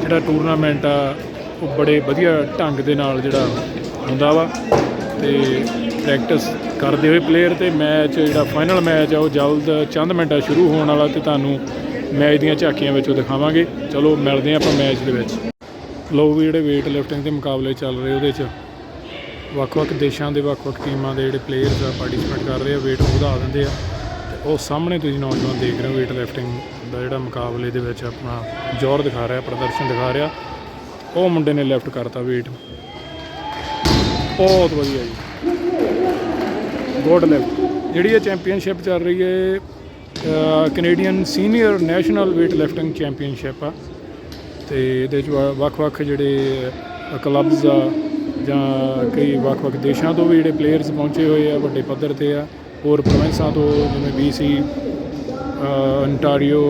ਜਿਹੜਾ ਟੂਰਨਾਮੈਂਟ ਆ, ਉਹ ਬੜੇ ਵਧੀਆ ਢੰਗ ਦੇ ਨਾਲ ਜਿਹੜਾ ਹੁੰਦਾ ਵਾ ਤੇ ਪ੍ਰੈਕਟਿਸ ਕਰਦੇ ਹੋਏ ਪਲੇਅਰ ਤੇ ਮੈਚ ਜਿਹੜਾ ਫਾਈਨਲ ਮੈਚ ਆ, ਉਹ ਜਲਦ ਚੰਦ ਮਿੰਟਾਂ ਸ਼ੁਰੂ ਹੋਣ ਵਾਲਾ ਤੇ ਤੁਹਾਨੂੰ ਮੈਚ ਦੀਆਂ ਝਾਕੀਆਂ ਵਿੱਚੋਂ ਦਿਖਾਵਾਂਗੇ। ਚਲੋ, ਮਿਲਦੇ ਹਾਂ ਆਪਾਂ ਮੈਚ ਦੇ ਵਿੱਚ। ਲੋ ਵੀ ਜਿਹੜੇ weight lifting ਦੇ ਮੁਕਾਬਲੇ ਚੱਲ ਰਹੇ ਉਹਦੇ 'ਚ। ਵੱਖ-ਵੱਖ ਦੇਸ਼ਾਂ ਦੇ ਵੱਖ-ਵੱਖ ਟੀਮਾਂ ਦੇ ਜਿਹੜੇ ਪਲੇਅਰਸ ਆ ਪਾਰਟਿਸਿਪੇਟ ਕਰ ਰਹੇ ਆ, weight ਵਧਾ ਦਿੰਦੇ ਆ। ਉਹ ਸਾਹਮਣੇ ਤੁਸੀਂ ਨੌਜਵਾਨ ਦੇਖ ਰਹੇ ਹੋ weight lifting ਦਾ ਜਿਹੜਾ ਮੁਕਾਬਲੇ ਦੇ ਵਿੱਚ ਆਪਣਾ ਜ਼ੋਰ ਦਿਖਾ ਰਿਹਾ, ਪ੍ਰਦਰਸ਼ਨ ਦਿਖਾ ਰਿਹਾ। ਉਹ ਮੁੰਡੇ ਨੇ ਲਿਫਟ ਕਰਤਾ weight ਬਹੁਤ ਵਧੀਆ ਜੀ। ਗੁੱਡ ਲਿਫਟ ਜਿਹੜੀ ਇਹ ਚੈਂਪੀਅਨਸ਼ਿਪ ਚੱਲ ਰਹੀ ਹੈ Canadian senior national weight lifting championship ਆ। ਤੇ ਇਹਦੇ ਚ ਵ- ਵੱਖ-ਵੱਖ ਜਿਹੜੇ ਕਲੱਬਸ ਆ ਜਾਂ ਕਈ ਵੱਖ-ਵੱਖ ਦੇਸ਼ਾਂ ਤੋਂ ਵੀ ਜਿਹੜੇ ਪਲੇਅਰਸ ਪਹੁੰਚੇ ਹੋਏ ਆ, ਵੱਡੇ ਪੱਧਰ ਤੇ ਆ। ਹੋਰ ਪ੍ਰੋਵਿੰਸਾਂ ਤੋਂ ਜਿਵੇਂ BC ਅੰਟਾਰੀਓ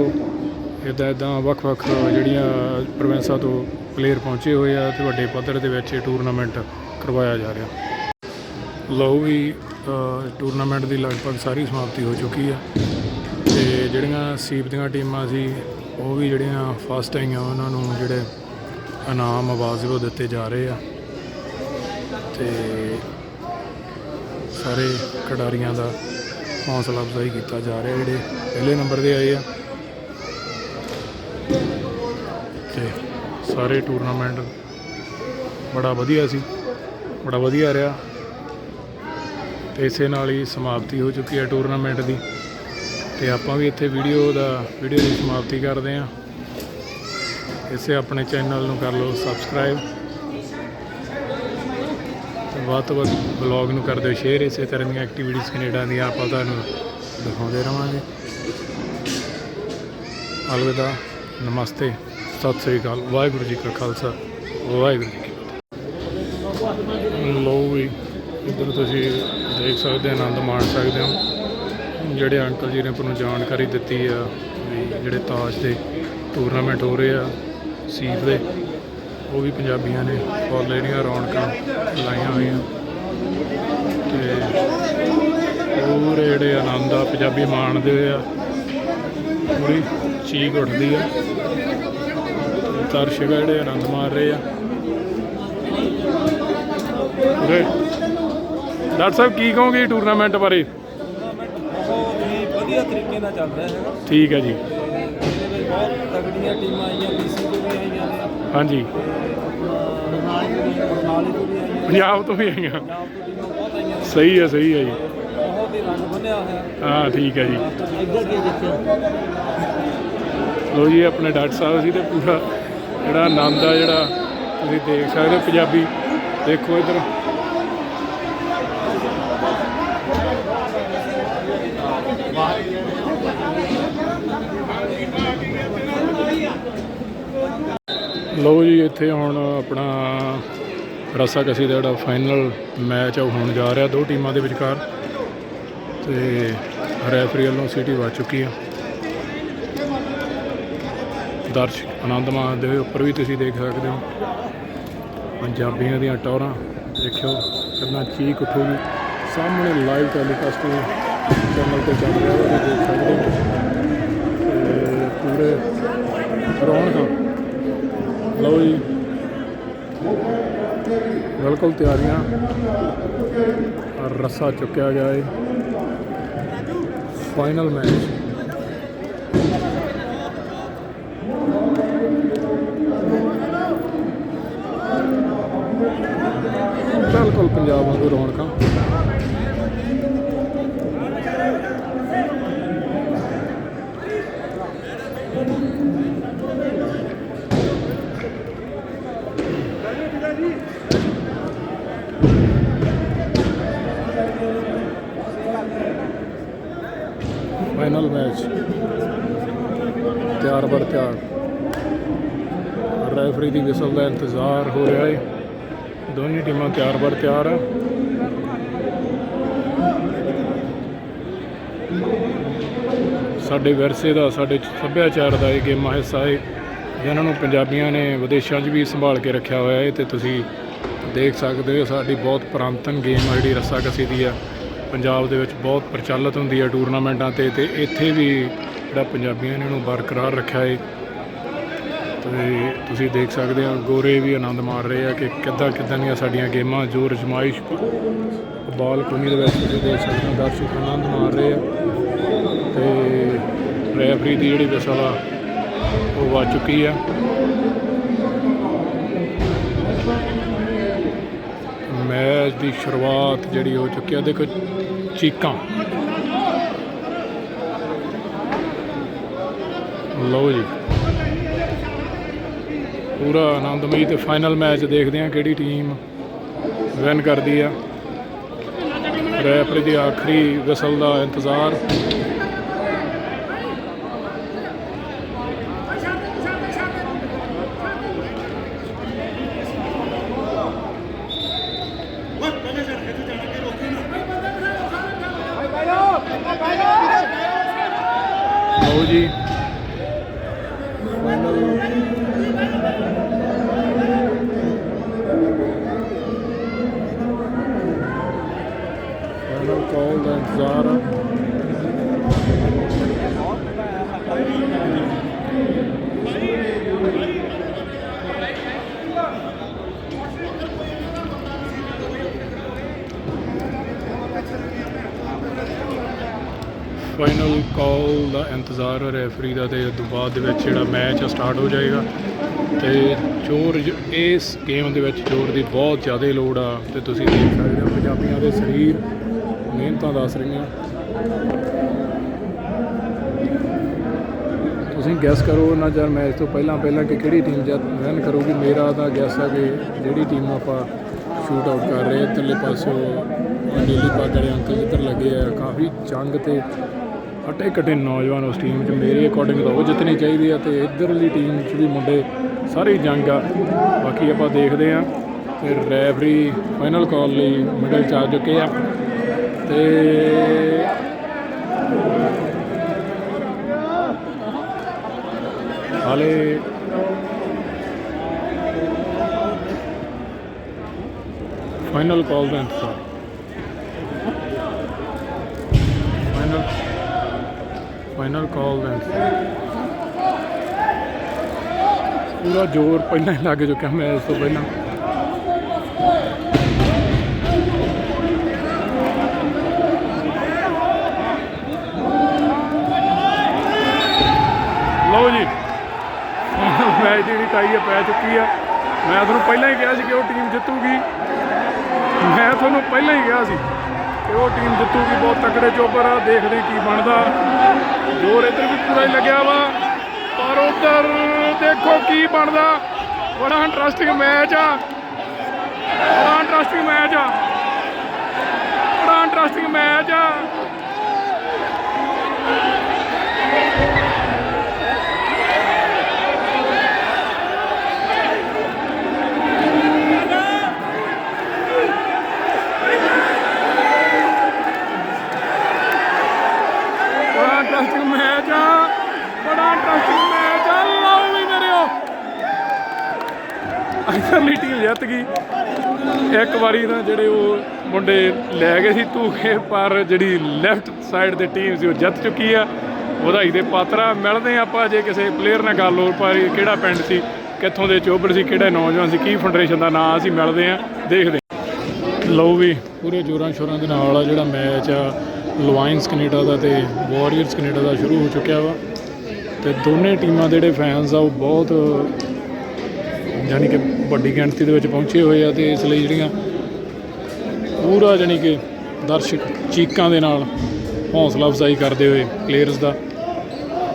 ਇੱਦਾਂ ਇੱਦਾਂ ਵੱਖ-ਵੱਖ ਜਿਹੜੀਆਂ ਪ੍ਰੋਵਿੰਸਾਂ ਤੋਂ ਪਲੇਅਰ ਪਹੁੰਚੇ ਹੋਏ ਆ ਤੇ ਵੱਡੇ ਪੱਧਰ ਦੇ ਵਿੱਚ ਇਹ ਟੂਰਨਾਮੈਂਟ ਕਰਵਾਇਆ ਜਾ ਰਿਹਾ। ਲਓ ਵੀ ਟੂਰਨਾਮੈਂਟ ਦੀ ਲਗਭਗ ਸਾਰੀ ਸਮਾਪਤੀ ਹੋ ਚੁੱਕੀ ਆ ਤੇ ਜਿਹੜੀਆਂ ਸੀਪ ਦੀਆਂ ਟੀਮਾਂ ਸੀ, ਉਹ ਵੀ ਜਿਹੜੀਆਂ ਫਸਟ ਆਈਆਂ, ਉਹਨਾਂ ਨੂੰ ਜਿਹੜੇ ਇਨਾਮ ਆਵਾਜ਼ ਉਹ ਦਿੱਤੇ ਜਾ ਰਹੇ ਆ ਤੇ ਸਾਰੇ ਖਿਡਾਰੀਆਂ ਦਾ ਹੌਸਲਾ ਅਫਜ਼ਾਈ ਕੀਤਾ ਜਾ ਰਿਹਾ, ਜਿਹੜੇ ਪਹਿਲੇ ਨੰਬਰ ਤੇ ਆਏ ਆ। ਤੇ ਸਾਰੇ ਟੂਰਨਾਮੈਂਟ ਬੜਾ ਵਧੀਆ ਸੀ, ਬੜਾ ਵਧੀਆ ਰਿਹਾ। ਤੇ ਇਸੇ ਨਾਲ ਹੀ ਸਮਾਪਤੀ ਹੋ ਚੁੱਕੀ ਹੈ ਟੂਰਨਾਮੈਂਟ ਦੀ। ਤੇ ਆਪਾਂ ਵੀ ਇੱਥੇ ਵੀਡੀਓ ਦਾ ਵੀਡੀਓ ਦੀ ਸਮਾਪਤੀ ਕਰਦੇ ਹਾਂ। ਇਸੇ ਆਪਣੇ ਚੈਨਲ ਨੂੰ ਕਰ ਲਓ ਸਬਸਕ੍ਰਾਈਬ ਵੱਧ ਤੋਂ ਵੱਧ ਬਲੌਗ ਨੂੰ ਕਰ ਦਿਓ ਸ਼ੇਅਰ ਇਸੇ ਤਰ੍ਹਾਂ ਦੀਆਂ ਐਕਟੀਵਿਟੀਜ਼ ਕੈਨੇਡਾ ਦੀਆਂ ਆਪਾਂ ਤੁਹਾਨੂੰ ਦਿਖਾਉਂਦੇ ਰਵਾਂਗੇ। ਅਲਵਿਦਾ, ਨਮਸਤੇ, ਸਤਿ ਸ੍ਰੀ ਅਕਾਲ, ਵਾਹਿਗੁਰੂ ਜੀ ਕਾ ਖਾਲਸਾ, ਵਾਹਿਗੁਰੂ ਜੀ ਕੀ ਫਤਿਹ। ਵੀ, ਇੱਧਰ ਤੁਸੀਂ ਦੇਖ ਸਕਦੇ ਹੋ, ਆਨੰਦ ਮਾਣ ਸਕਦੇ ਹੋ। ਜਿਹੜੇ ਅੰਕਲ ਜੀ ਨੇ ਤੁਹਾਨੂੰ ਜਾਣਕਾਰੀ ਦਿੱਤੀ ਆ ਵੀ ਜਿਹੜੇ ਤਾਸ਼ ਦੇ ਟੂਰਨਾਮੈਂਟ ਹੋ ਰਹੇ ਆ, ਸੀਪ ਦੇ ਉਹ ਵੀ ਪੰਜਾਬੀਆਂ ਨੇ ਫੁੱਲ ਜਿਹੜੀਆਂ ਰੌਣਕਾਂ ਲਾਈਆਂ ਹੋਈਆਂ। ਤੇ ਪੂਰੇ ਜਿਹੜੇ ਆਨੰਦ ਆ ਪੰਜਾਬੀ ਮਾਣਦੇ ਹੋਏ ਆ। ਪੂਰੀ ਚੀਕ ਉੱਠਦੀ ਆ। ਦਰਸ਼ਕ ਜਿਹੜੇ ਆਨੰਦ ਮਾਰ ਰਹੇ ਆ। ਪੂਰੇ ਡਾਕਟਰ ਸਾਹਿਬ ਕੀ ਕਹੋਗੇ ਟੂਰਨਾਮੈਂਟ ਬਾਰੇ?
ਬਹੁਤ ਹੀ ਵਧੀਆ ਤਰੀਕੇ ਨਾਲ ਚੱਲ ਰਿਹਾ ਹੈਗਾ।
ਠੀਕ ਹੈ ਜੀ।
ਤੇ ਇਹਦੇ ਵਿੱਚ ਬਹੁਤ ਤਗੜੀਆਂ ਟੀਮਾਂ ਆਈਆਂ BC ਤੋਂ ਵੀ ਆਈਆਂ ਨੇ।
ਹਾਂਜੀ। ਪੰਜਾਬ ਤੋਂ ਵੀ ਆਈਆਂ। ਸਹੀ ਹੈ ਸਹੀ ਹੈ ਜੀ।
ਹਾਂ,
ਠੀਕ ਹੈ ਜੀ।
ਇੱਧਰ
ਲੋ ਜੀ, ਆਪਣੇ ਡਾਕਟਰ ਸਾਹਿਬ ਸੀ ਤੇ ਪੂਰਾ ਜਿਹੜਾ ਆਨੰਦ ਆ, ਜਿਹੜਾ ਤੁਸੀਂ ਦੇਖ ਸਕਦੇ ਹੋ ਪੰਜਾਬੀ। ਦੇਖੋ ਇੱਧਰ। ਲੋ ਜੀ, ਇੱਥੇ ਹੁਣ ਆਪਣਾ ਰੱਸਾਕਸੀ ਦਾ ਜਿਹੜਾ ਫਾਈਨਲ ਮੈਚ ਆ ਉਹ ਹੋਣ ਜਾ ਰਿਹਾ, ਦੋ ਟੀਮਾਂ ਦੇ ਵਿਚਕਾਰ। ਤੇ ਰੈਫਰੀ ਵੱਲੋਂ ਸਿਟੀ ਵੱਜ ਚੁੱਕੀ ਆ। ਦਰਸ਼ਕ ਆਨੰਦ ਮਾਣਦੇ ਦੇ ਉੱਪਰ ਵੀ ਤੁਸੀਂ ਦੇਖ ਸਕਦੇ ਹੋ। ਪੰਜਾਬੀਆਂ ਦੀਆਂ ਟੌਰਾਂ, ਦੇਖਿਓ ਕਿੰਨਾ ਚੀਕ ਉੱਠੂਗੀ। ਸਾਹਮਣੇ ਲਾਈਵ ਟੈਲੀਕਾਸਟ ਚੈਨਲ ਤੇ ਚੱਲ ਰਿਹਾ ਉਹ ਦੇਖ ਸਕਦੇ ਹੋ। ਪੂਰੇ ਰੌਣਕ। ਲਓ ਜੀ। ਬਿਲਕੁਲ ਤਿਆਰੀਆਂ ਔਰ ਰੱਸਾ ਚੁੱਕਿਆ ਗਿਆ ਹੈ ਫਾਈਨਲ ਮੈਚ ਬਿਲਕੁਲ ਪੰਜਾਬ ਵਾਂਗੂ ਰੌਣਕਾਂ ਫਾਈਨਲ ਮੈਚ ਤਿਆਰ ਬਰ ਤਿਆਰ। ਰੈਫਰੀ ਦੀ ਵਿਸਲ ਦਾ ਇੰਤਜ਼ਾਰ ਹੋ ਰਿਹਾ ਹੈ ਦੋਨੇ ਟੀਮਾਂ ਤਿਆਰ ਬਰ ਤਿਆਰ। ਆ ਸਾਡੇ ਵਿਰਸੇ ਦਾ, ਸਾਡੇ ਸੱਭਿਆਚਾਰ ਦਾ ਇਹ ਗੇਮਾਂ ਹਿੱਸਾ ਹੈ ਜਿਨ੍ਹਾਂ ਨੂੰ ਪੰਜਾਬੀਆਂ ਨੇ ਵਿਦੇਸ਼ਾਂ 'ਚ ਵੀ ਸੰਭਾਲ ਕੇ ਰੱਖਿਆ ਹੋਇਆ ਹੈ ਤੇ ਤੁਸੀਂ ਦੇਖ ਸਕਦੇ ਹੋ, ਸਾਡੀ ਬਹੁਤ ਪੁਰਾਤਨ ਗੇਮ ਆ ਜਿਹੜੀ ਰੱਸਾ ਕਸੀ ਦੀ ਆ। ਪੰਜਾਬ ਦੇ ਵਿੱਚ ਬਹੁਤ ਪ੍ਰਚਲਿਤ ਹੁੰਦੀ ਆ ਟੂਰਨਾਮੈਂਟਾਂ ਤੇ ਤੇ ਇੱਥੇ ਵੀ ਜਿਹੜਾ ਪੰਜਾਬੀਆਂ ਨੇ ਇਹਨੂੰ ਬਰਕਰਾਰ ਰੱਖਿਆ ਹੈ ਤੇ ਤੁਸੀਂ ਦੇਖ ਸਕਦੇ ਹੋ ਗੋਰੇ ਵੀ ਆਨੰਦ ਮਾਰ ਰਹੇ ਆ ਕਿ ਕਿੱਦਾਂ ਕਿੱਦਾਂ ਦੀਆਂ ਸਾਡੀਆਂ ਗੇਮਾਂ, ਜੋ ਰਜਮਾਇਸ਼ ਬਾਲ ਕੋਨੀ ਦੇ ਵਿੱਚ ਤੁਸੀਂ ਦੇਖ ਸਕਦੇ ਹੋ, ਦਰਸ਼ਕ ਆਨੰਦ ਮਾਰ ਰਹੇ ਆ। ਤੇ ਰੈਫਰੀ ਦੀ ਜਿਹੜੀ ਵਿਸਲ ਆ, ਉਹ ਵੱਜ ਚੁੱਕੀ ਆ। ਮੈਚ ਦੀ ਸ਼ੁਰੂਆਤ ਜਿਹੜੀ ਹੋ ਚੁੱਕੀ ਆ, ਦੇਖੋ ਚੀਕਾਂ। ਲਓ ਜੀ। ਪੂਰਾ ਆਨੰਦਮਈ ਤੇ ਫਾਈਨਲ ਮੈਚ ਦੇਖਦੇ ਹਾਂ ਕਿਹੜੀ ਟੀਮ ਵਿਨ ਕਰਦੀ ਆ। ਰੈਫਰੀ ਦੀ ਆਖਰੀ ਵਿਸਲ ਦਾ ਇੰਤਜ਼ਾਰ ਲਓ ਜੀ ਫਾਈਨਲ ਕਾਲ ਦਾ ਇੰਤਜ਼ਾਰ ਆ ਫਾਈਨਲ ਕਾਲ ਦਾ ਇੰਤਜ਼ਾਰ ਰੈਫਰੀ ਦਾ ਤੇ ਉਦੋਂ ਬਾਅਦ ਦੇ ਵਿੱਚ ਜਿਹੜਾ ਮੈਚ ਸਟਾਰਟ ਹੋ ਜਾਏਗਾ। ਤੇ ਚੋਰ ਜ- ਇਸ ਗੇਮ ਦੇ ਵਿੱਚ ਚੋਰ ਦੀ ਬਹੁਤ ਜ਼ਿਆਦਾ ਲੋੜ ਆ ਤੇ ਤੁਸੀਂ ਦੇਖ ਸਕਦੇ ਹੋ ਪੰਜਾਬੀਆਂ ਦੇ ਸਰੀਰ ਮਿਹਨਤਾਂ ਦੱਸ ਰਹੀਆਂ। ਤੁਸੀਂ ਗੈਸ ਕਰੋ ਨਾ ਜਰ ਮੈਚ ਤੋਂ ਪਹਿਲਾਂ ਪਹਿਲਾਂ ਕਿ ਕਿਹੜੀ ਟੀਮ ਜਦ ਵਿਨ ਕਰੂਗੀ। ਮੇਰਾ ਤਾਂ ਗੈਸ ਆ ਕਿ ਜਿਹੜੀ ਟੀਮ ਆਪਾਂ ਸ਼ੂਟ ਆਊਟ ਕਰ ਰਹੇ ਇੱਧਰਲੇ ਪਾਸਿਓ ਨੀਲੀ ਪੱਗ ਵਾਲੇ ਅੰਕਲ ਇੱਧਰ ਲੱਗੇ ਆ, ਕਾਫੀ ਚੰਗ ਤੇ ਹਟੇ ਕੱਟੇ ਨੌਜਵਾਨ ਉਸ ਟੀਮ 'ਚ ਮੇਰੇ ਅਕੋਰਡਿੰਗ ਤਾਂ ਉਹ ਜਿੱਤਣੀ ਚਾਹੀਦੀ ਆ ਤੇ ਇੱਧਰਲੀ ਟੀਮ 'ਚ ਵੀ ਮੁੰਡੇ ਸਾਰੇ ਜੰਗ ਆ। ਬਾਕੀ ਆਪਾਂ ਦੇਖਦੇ ਆ ਤੇ ਰੈਫਰੀ ਫਾਈਨਲ ਕਾਲ ਲਈ ਮਿਡਲ ਚ ਆ ਚੁੱਕੇ ਆ। ਤੇ ਹਾਲੇ ਫਾਈਨਲ ਕਾਲ ਦਾ ਇੰਤਜ਼ਾਰ ਫਾਈਨਲ ਫਾਈਨਲ ਕਾਲ ਦਾ ਪੂਰਾ ਜ਼ੋਰ ਪਹਿਲਾਂ ਹੀ ਲੱਗ ਚੁੱਕਿਆ ਮੈਚ ਤੋਂ ਪਹਿਲਾਂ। ਲਓ ਜੀ ਮੈਚ ਦੀ ਜਿਹੜੀ ਟਾਈ ਪੈ ਚੁੱਕੀ ਆ। ਮੈਂ ਤੁਹਾਨੂੰ ਪਹਿਲਾਂ ਹੀ ਕਿਹਾ ਸੀ ਕਿ ਉਹ ਟੀਮ ਜਿੱਤੂਗੀ। ਮੈਂ ਤੁਹਾਨੂੰ ਪਹਿਲਾਂ ਹੀ ਕਿਹਾ ਸੀ ਕਿ ਉਹ ਟੀਮ ਜਿੱਤੂਗੀ, ਬਹੁਤ ਤਕੜੇ ਚੋਪਰ ਆ, ਦੇਖਦੇ ਕੀ ਬਣਦਾ। ਜੋਰ ਇੱਧਰ ਵੀ ਪੂਰਾ ਹੀ ਲੱਗਿਆ ਵਾ। ਪਰ ਉਧਰ ਦੇਖੋ ਕੀ ਬਣਦਾ। ਬੜਾ ਇੰਟਰਸਟਿੰਗ ਮੈਚ ਆ। ਬੜਾ ਇੰਟਰਸਟਿੰਗ ਮੈਚ ਆ। ਬੜਾ ਇੰਟਰਸਟਿੰਗ ਮੈਚ ਆ ਇਧਰਲੀ ਟੀਮ ਜਿੱਤ ਗਈ ਇੱਕ ਵਾਰੀ ਨਾ ਜਿਹੜੇ ਉਹ ਮੁੰਡੇ ਲੈ ਗਏ ਸੀ ਧੂਕੇ ਪਰ ਜਿਹੜੀ ਲੈਫਟ ਸਾਈਡ ਦੇ ਟੀਮ ਸੀ ਉਹ ਜਿੱਤ ਚੁੱਕੀ ਆ ਵਧਾਈ ਦੇ ਪਾਤਰਾ, ਮਿਲਦੇ ਆ ਆਪਾਂ ਜੇ ਕਿਸੇ ਪਲੇਅਰ ਨਾਲ ਗੱਲ ਹੋ ਪਾਰੀ, ਕਿਹੜਾ ਪਿੰਡ ਸੀ, ਕਿੱਥੋਂ ਦੇ ਚੋਬਰ ਸੀ, ਕਿਹੜੇ ਨੌਜਵਾਨ ਸੀ, ਕੀ ਫੈਡਰੇਸ਼ਨ ਦਾ ਨਾਂ ਅਸੀਂ ਮਿਲਦੇ ਆ ਦੇਖਦੇ ਹਾਂ। ਲਓ ਵੀ, ਪੂਰੇ ਜੋਰਾਂ ਸ਼ੋਰਾਂ ਦੇ ਨਾਲ ਜਿਹੜਾ ਮੈਚ ਆ ਲਵਾਇੰਸ ਕੈਨੇਡਾ ਦਾ ਤੇ ਵਾਰੀਅਰਸ ਕੈਨੇਡਾ ਦਾ ਸ਼ੁਰੂ ਹੋ ਚੁੱਕਿਆ ਵਾ ਤੇ ਦੋਨੇ ਟੀਮਾਂ ਦੇ ਜਿਹੜੇ ਫੈਨਸ ਆ, ਉਹ ਬਹੁਤ, ਯਾਨੀ ਕਿ ਵੱਡੀ ਗਿਣਤੀ ਦੇ ਵਿੱਚ ਪਹੁੰਚੇ ਹੋਏ ਆ ਤੇ ਇਸ ਲਈ ਜਿਹੜੀਆਂ ਪੂਰਾ ਯਾਨੀ ਕਿ ਦਰਸ਼ਕ ਚੀਕਾਂ ਦੇ ਨਾਲ ਹੌਸਲਾ ਅਫਜ਼ਾਈ ਕਰਦੇ ਹੋਏ ਪਲੇਅਰਸ ਦਾ।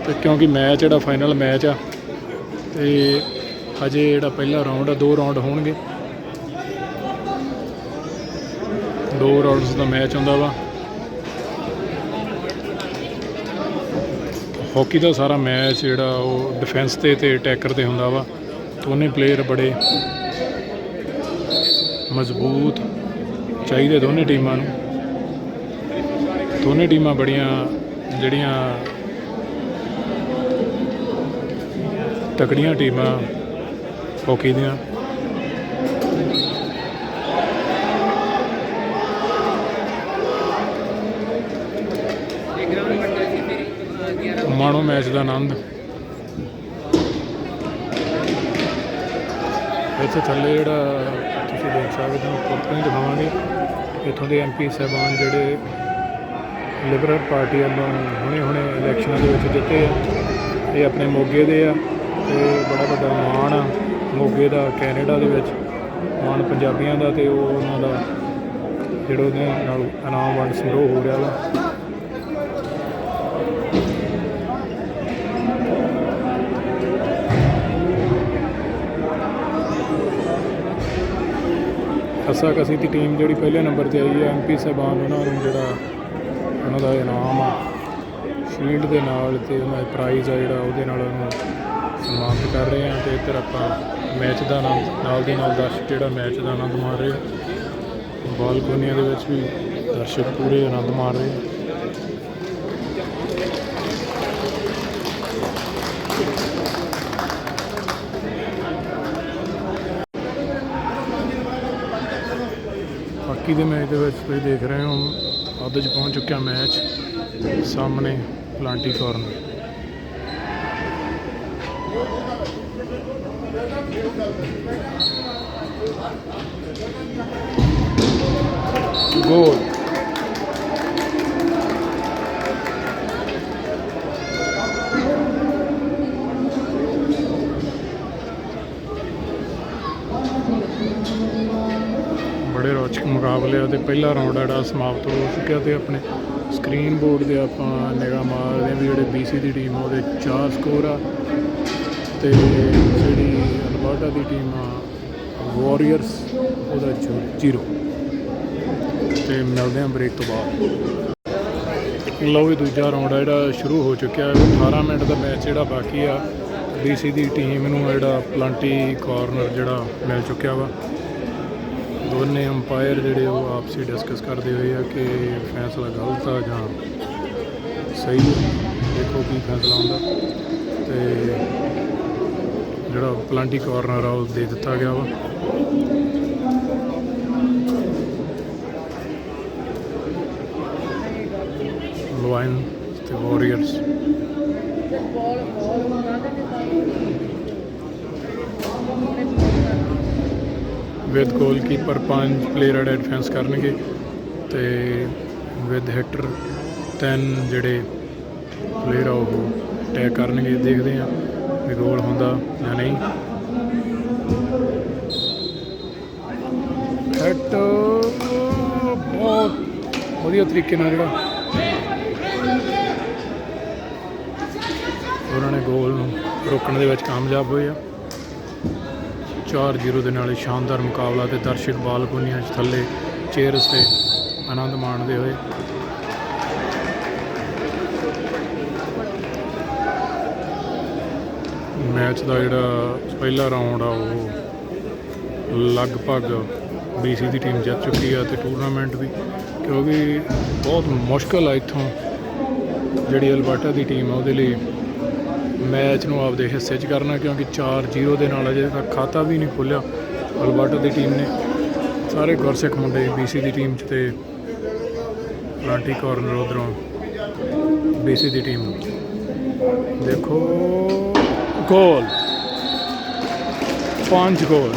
ਤੇ ਕਿਉਂਕਿ ਮੈਚ ਜਿਹੜਾ ਫਾਈਨਲ ਮੈਚ ਆ, ਤੇ ਹਜੇ ਜਿਹੜਾ ਪਹਿਲਾ ਰਾਊਂਡ ਆ, ਦੋ ਰਾਊਂਡ ਹੋਣਗੇ। ਦੋ ਰਾਊਂਡਸ ਦਾ ਮੈਚ ਹੁੰਦਾ ਵਾ। ਹਾਕੀ ਦਾ ਸਾਰਾ ਮੈਚ ਜਿਹੜਾ ਉਹ ਡਿਫੈਂਸ ਤੇ ਤੇ ਅਟੈਕਰ ਤੇ ਹੁੰਦਾ ਵਾ। ਦੋਨੇ ਪਲੇਅਰ ਬੜੇ ਮਜ਼ਬੂਤ ਚਾਹੀਦੇ ਦੋਨੇ ਟੀਮਾਂ ਨੂੰ। ਦੋਨੇ ਟੀਮਾਂ ਬੜੀਆਂ ਜਿਹੜੀਆਂ ਤਕੜੀਆਂ ਟੀਮਾਂ ਹਾਕੀ ਦੀਆਂ। ਮਾਣੋ ਮੈਚ ਦਾ ਆਨੰਦ। ਇੱਥੇ ਥੱਲੇ ਜਿਹੜਾ ਤੁਸੀਂ ਦੇਖ ਸਕਦੇ ਹੋ ਉੱਪਰ ਹੀ ਦਿਖਾਵਾਂਗੇ। ਇੱਥੋਂ ਦੇ ਐਮਪੀ ਸਾਹਿਬਾਨ ਜਿਹੜੇ ਲਿਬਰਲ ਪਾਰਟੀ ਵੱਲੋਂ ਹੁਣੇ ਹੁਣੇ ਇਲੈਕਸ਼ਨਾਂ ਦੇ ਵਿੱਚ ਜਿੱਤੇ ਆ। ਇਹ ਆਪਣੇ ਮੋਗੇ ਦੇ ਆ ਤੇ ਬੜਾ ਵੱਡਾ ਮਾਣ ਆ ਮੋਗੇ ਦਾ, ਕੈਨੇਡਾ ਦੇ ਵਿੱਚ। ਮਾਣ ਪੰਜਾਬੀਆਂ ਦਾ ਤੇ ਉਹ ਉਹਨਾਂ ਦਾ, ਜਿਹੜਾ ਉਹਦੇ ਨਾਲ ਇਨਾਮ ਵੰਡ ਸਮਾਰੋਹ ਹੋ ਰਿਹਾ ਵਾ। ਖਸਾ ਕਸੀ ਦੀ ਟੀਮ ਜਿਹੜੀ ਪਹਿਲੇ ਨੰਬਰ ਤੇ ਆਈ ਹੈ ਐਮਪੀ ਸਾਹਿਬਾਨ, ਉਹਨਾਂ ਨੂੰ ਜਿਹੜਾ ਉਹਨਾਂ ਦਾ ਇਨਾਮ ਆ ਸ਼ੀਲਡ ਦੇ ਨਾਲ ਤੇ ਉਹਨਾਂ ਦਾ ਪ੍ਰਾਈਜ਼ ਆ ਜਿਹੜਾ, ਉਹਦੇ ਨਾਲ ਉਹਨੂੰ ਸਨਮਾਨਿਤ ਕਰ ਰਹੇ ਆ ਤੇ ਇੱਧਰ ਆਪਾਂ ਮੈਚ ਦਾ ਆਨੰਦ, ਨਾਲ ਦੀ ਨਾਲ ਦਰਸ਼ਕ ਜਿਹੜਾ ਮੈਚ ਦਾ ਆਨੰਦ ਮਾਣ ਰਹੇ ਆ। ਬਾਲਕੋਨੀਆਂ ਦੇ ਵਿੱਚ ਵੀ ਦਰਸ਼ਕ ਪੂਰੇ ਆਨੰਦ ਮਾਣ ਰਹੇ ਆ। ਹਾਕੀ ਦੇ ਮੈਚ ਦੇ ਵਿੱਚ ਤੁਸੀਂ ਦੇਖ ਰਹੇ ਹੋ, ਅੱਧ 'ਚ ਪਹੁੰਚ ਚੁੱਕਿਆ ਮੈਚ, ਸਾਹਮਣੇ ਪਲਾਂਟੀ ਕਾਰਨਰ ਗੋਲ ਤੇ ਪਹਿਲਾ ਰਾਊਂਡ ਆ ਜਿਹੜਾ ਸਮਾਪਤ ਹੋ ਚੁੱਕਿਆ ਤੇ ਆਪਣੇ ਸਕਰੀਨ ਬੋਰਡ ਤੇ ਆਪਾਂ ਨਿਗਾਹ ਮਾਰਦੇ ਹਾਂ ਵੀ ਜਿਹੜੇ BC ਦੀ ਟੀਮ ਆ, ਉਹਦੇ 4 ਸਕੋਰ ਆ ਤੇ ਜਿਹੜੀ ਅਲਬਰਟਾ ਦੀ ਟੀਮ ਆ ਵਾਰੀਅਰਸ ਉਹਦਾ 0 ਤੇ ਮਿਲਦੇ ਹਾਂ ਬ੍ਰੇਕ ਤੋਂ ਬਾਅਦ। ਲਓ ਵੀ ਦੂਜਾ ਰਾਊਂਡ ਆ ਜਿਹੜਾ ਸ਼ੁਰੂ ਹੋ ਚੁੱਕਿਆ ਹੈ। 18 ਮਿੰਟ ਦਾ ਮੈਚ ਜਿਹੜਾ ਬਾਕੀ ਆ BC ਦੀ ਟੀਮ ਨੂੰ ਜਿਹੜਾ ਪਲਾਂਟੀ ਕਾਰਨਰ ਜਿਹੜਾ ਮਿਲ ਚੁੱਕਿਆ ਵਾ। ਦੋਨੇ ਅੰਪਾਇਰ ਜਿਹੜੇ ਉਹ ਆਪਸੀ ਡਿਸਕਸ ਕਰਦੇ ਹੋਏ ਆ ਕਿ ਫੈਸਲਾ ਗਲਤ ਆ ਜਾਂ ਸਹੀ ਹੈ। ਦੇਖੋ ਕੀ ਫੈਸਲਾ ਹੁੰਦਾ। ਤੇ ਜਿਹੜਾ ਪਲਾਂਟੀ ਕਾਰਨਰ ਆ, ਉਹ ਦੇ ਦਿੱਤਾ ਗਿਆ ਵਾ। ਲੋਇਨ ਤੇ ਵਾਰੀਅਰਸ ਵਿਦ ਗੋਲਕੀਪਰ ਪੰਜ ਪਲੇਅਰ ਜਿਹੜੇ ਡਿਫੈਂਸ ਕਰਨਗੇ ਤੇ ਵਿਦ ਹਿੱਟਰ ਤਿੰਨ ਜਿਹੜੇ ਪਲੇਅਰ ਆ ਉਹ ਅਟੈਕ ਕਰਨਗੇ, ਦੇਖਦੇ ਆ ਵੀ ਗੋਲ ਹੁੰਦਾ ਜਾਂ ਨਹੀਂ। ਹਿੱਟ ਬਹੁਤ ਵਧੀਆ ਤਰੀਕੇ ਨਾਲ ਜਿਹੜਾ ਉਹਨਾਂ ਨੇ ਗੋਲ ਨੂੰ ਰੋਕਣ ਦੇ ਵਿੱਚ ਕਾਮਯਾਬ ਹੋਏ ਆ। 4-0 ਦੇ ਨਾਲ ਸ਼ਾਨਦਾਰ ਮੁਕਾਬਲਾ ਤੇ ਦਰਸ਼ਕ ਬਾਲਕੋਨੀਆਂ 'ਚ ਥੱਲੇ ਚੇਅਰਸ ਤੇ ਆਨੰਦ ਮਾਣਦੇ ਹੋਏ। ਮੈਚ ਦਾ ਜਿਹੜਾ ਪਹਿਲਾ ਰਾਊਂਡ ਆ, ਉਹ ਲਗਭਗ BC ਦੀ ਟੀਮ ਜਿੱਤ ਚੁੱਕੀ ਆ ਤੇ ਟੂਰਨਾਮੈਂਟ ਵੀ, ਕਿਉਂਕਿ ਬਹੁਤ ਮੁਸ਼ਕਲ ਆ ਇੱਥੋਂ ਜਿਹੜੀ ਅਲਬਰਟਾ ਦੀ ਟੀਮ ਆ, ਉਹਦੇ ਲਈ ਮੈਚ ਨੂੰ ਆਪਦੇ ਹਿੱਸੇ 'ਚ ਕਰਨਾ ਕਿਉਂਕਿ 4-0 ਦੇ ਨਾਲ ਅਜੇ ਤੱਕ ਖਾਤਾ ਵੀ ਨਹੀਂ ਖੁੱਲਿਆ ਅਲਬਰਟਾ ਦੀ ਟੀਮ ਨੇ ਸਾਰੇ ਗੁਰਸਿੱਖ ਮੁੰਡੇ BC ਦੀ ਟੀਮ 'ਚ ਤੇ ਲਾਂਟੀ ਕਾਰਨਰ ਉਧਰੋਂ BC ਦੀ ਟੀਮ ਦੇਖੋ, ਗੋਲ। ਪੰਜ ਗੋਲ।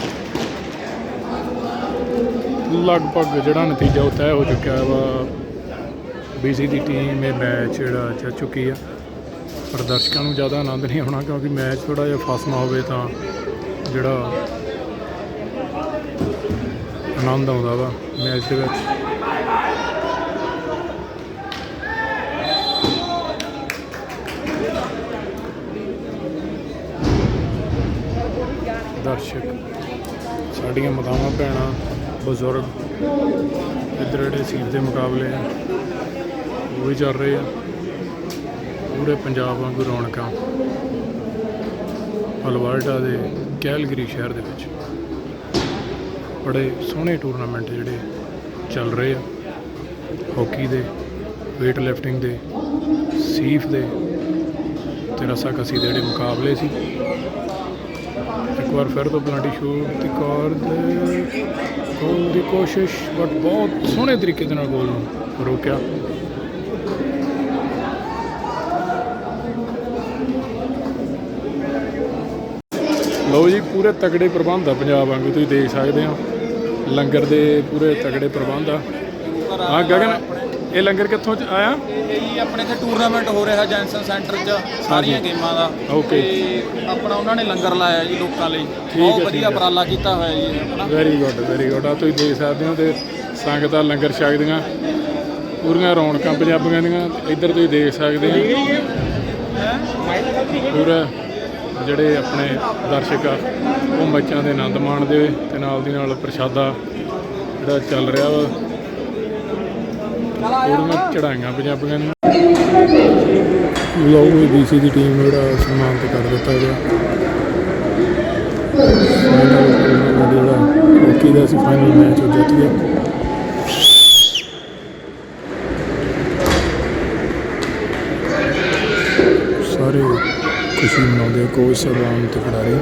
ਲਗਭਗ ਜਿਹੜਾ ਨਤੀਜਾ ਉਹ ਤੈਅ ਹੋ ਚੁੱਕਿਆ ਵਾ। BC ਦੀ ਟੀਮ ਇਹ ਮੈਚ ਜਿਹੜਾ ਜਿੱਤ ਚੁੱਕੀ ਆ। ਪਰ ਦਰਸ਼ਕਾਂ ਨੂੰ ਜ਼ਿਆਦਾ ਆਨੰਦ ਨਹੀਂ ਆਉਣਾ ਕਿਉਂਕਿ ਮੈਚ ਥੋੜਾ ਜਿਹਾ ਫਸਮਾ ਹੋਵੇ ਤਾਂ ਜਿਹੜਾ ਆਨੰਦ ਆਉਂਦਾ ਵਾ ਮੈਚ ਦੇ ਵਿੱਚ। ਦਰਸ਼ਕ, ਸਾਡੀਆਂ ਮਾਤਾਵਾਂ, ਭੈਣਾਂ, ਬਜ਼ੁਰਗ ਇੱਧਰ ਜਿਹੜੇ ਸੀਟ ਦੇ ਮੁਕਾਬਲੇ ਆ, ਉਹ ਵੀ ਚੱਲ ਰਹੇ ਆ। ਪੂਰੇ ਪੰਜਾਬ ਵਾਂਗੂ ਰੌਣਕਾਂ ਅਲਬਰਟਾ ਦੇ ਕੈਲਗਰੀ ਸ਼ਹਿਰ ਦੇ ਵਿੱਚ। ਬੜੇ ਸੋਹਣੇ ਟੂਰਨਾਮੈਂਟ ਜਿਹੜੇ ਚੱਲ ਰਹੇ ਆ। ਹਾਕੀ ਦੇ weight lifting ਦੇ, ਸੀਫ ਦੇ ਤੇ ਰੱਸਾਕਸੀ ਦੇ ਜਿਹੜੇ ਮੁਕਾਬਲੇ ਸੀ। ਇੱਕ ਵਾਰ ਫਿਰ ਤੋਂ ਪਲਾਂਟੀ ਸ਼ੂਟ ਦੀ ਕਾਰ ਦੇ ਗੋਲ ਦੀ ਕੋਸ਼ਿਸ਼ ਬਟ ਬਹੁਤ ਸੋਹਣੇ ਤਰੀਕੇ ਦੇ ਨਾਲ ਗੋਲ ਨੂੰ ਰੋਕਿਆ ਲਓ ਜੀ ਪੂਰੇ ਤਗੜੇ ਪ੍ਰਬੰਧ ਆ ਪੰਜਾਬ ਵਾਂਗੂ ਤੁਸੀਂ ਦੇਖ ਸਕਦੇ ਹੋ। ਲੰਗਰ ਦੇ ਪੂਰੇ ਤਗੜੇ ਪ੍ਰਬੰਧ ਆ। ਹਾਂ ਗਗਨ ਇਹ ਲੰਗਰ ਕਿੱਥੋਂ ਚ ਆਇਆ?
ਇਹ ਜੀ ਆਪਣੇ ਇੱਥੇ ਟੂਰਨਾਮੈਂਟ ਹੋ ਰਿਹਾ ਜੈਂਸਨ ਸੈਂਟਰ 'ਚ ਸਾਰੀਆਂ ਗੇਮਾਂ ਦਾ।
Okay.
ਤੇ ਆਪਣਾ ਉਹਨਾਂ ਨੇ ਲੰਗਰ ਲਾਇਆ ਜੀ ਲੋਕਾਂ ਲਈ। ਬਹੁਤ ਵਧੀਆ। ਉਪਰਾਲਾ ਕੀਤਾ ਹੋਇਆ ਜੀ ਆਪਣਾ।
ਵੈਰੀ ਗੁੱਡ ਵੈਰੀ ਗੁੱਡ ਆ ਤੁਸੀਂ ਦੇਖ ਸਕਦੇ ਹੋ ਤੇ ਸੰਗਤਾਂ ਲੰਗਰ ਛਕਦੀਆਂ ਪੂਰੀਆਂ ਰੌਣਕਾਂ ਪੰਜਾਬੀਆਂ ਦੀਆਂ। ਇੱਧਰ ਤੁਸੀਂ ਦੇਖ ਸਕਦੇ ਹੋ? ਪੂਰਾ ਜਿਹੜੇ ਆਪਣੇ ਦਰਸ਼ਕ ਆ, ਉਹ ਮੈਚਾਂ ਦੇ ਆਨੰਦ ਮਾਣਦੇ ਹੋਏ ਤੇ ਨਾਲ ਦੀ ਨਾਲ ਪ੍ਰਸ਼ਾਦਾ ਜਿਹੜਾ ਚੱਲ ਰਿਹਾ ਵਾ ਪੂਰੀਆਂ ਚੜਾਈਆਂ ਪੰਜਾਬੀਆਂ ਨੂੰ। ਲਓ ਵੀ BC ਦੀ ਟੀਮ ਨੂੰ ਜਿਹੜਾ 'ਤੇ ਕਰ ਦਿੱਤਾ ਗਿਆ। ਜਿਹੜਾ ਹਾਕੀ ਦਾ ਸੀ ਫਾਈਨਲ ਮੈਚ ਉਹ ਜਿੱਤ ਗਿਆ ਸਾਰੇ ਖੁਸ਼ੀ ਮਨਾਉਂਦੇ ਆ, ਕੋਚ ਸਾਹਿਬਾਨ ਤੇ ਖਿਡਾਰੀ?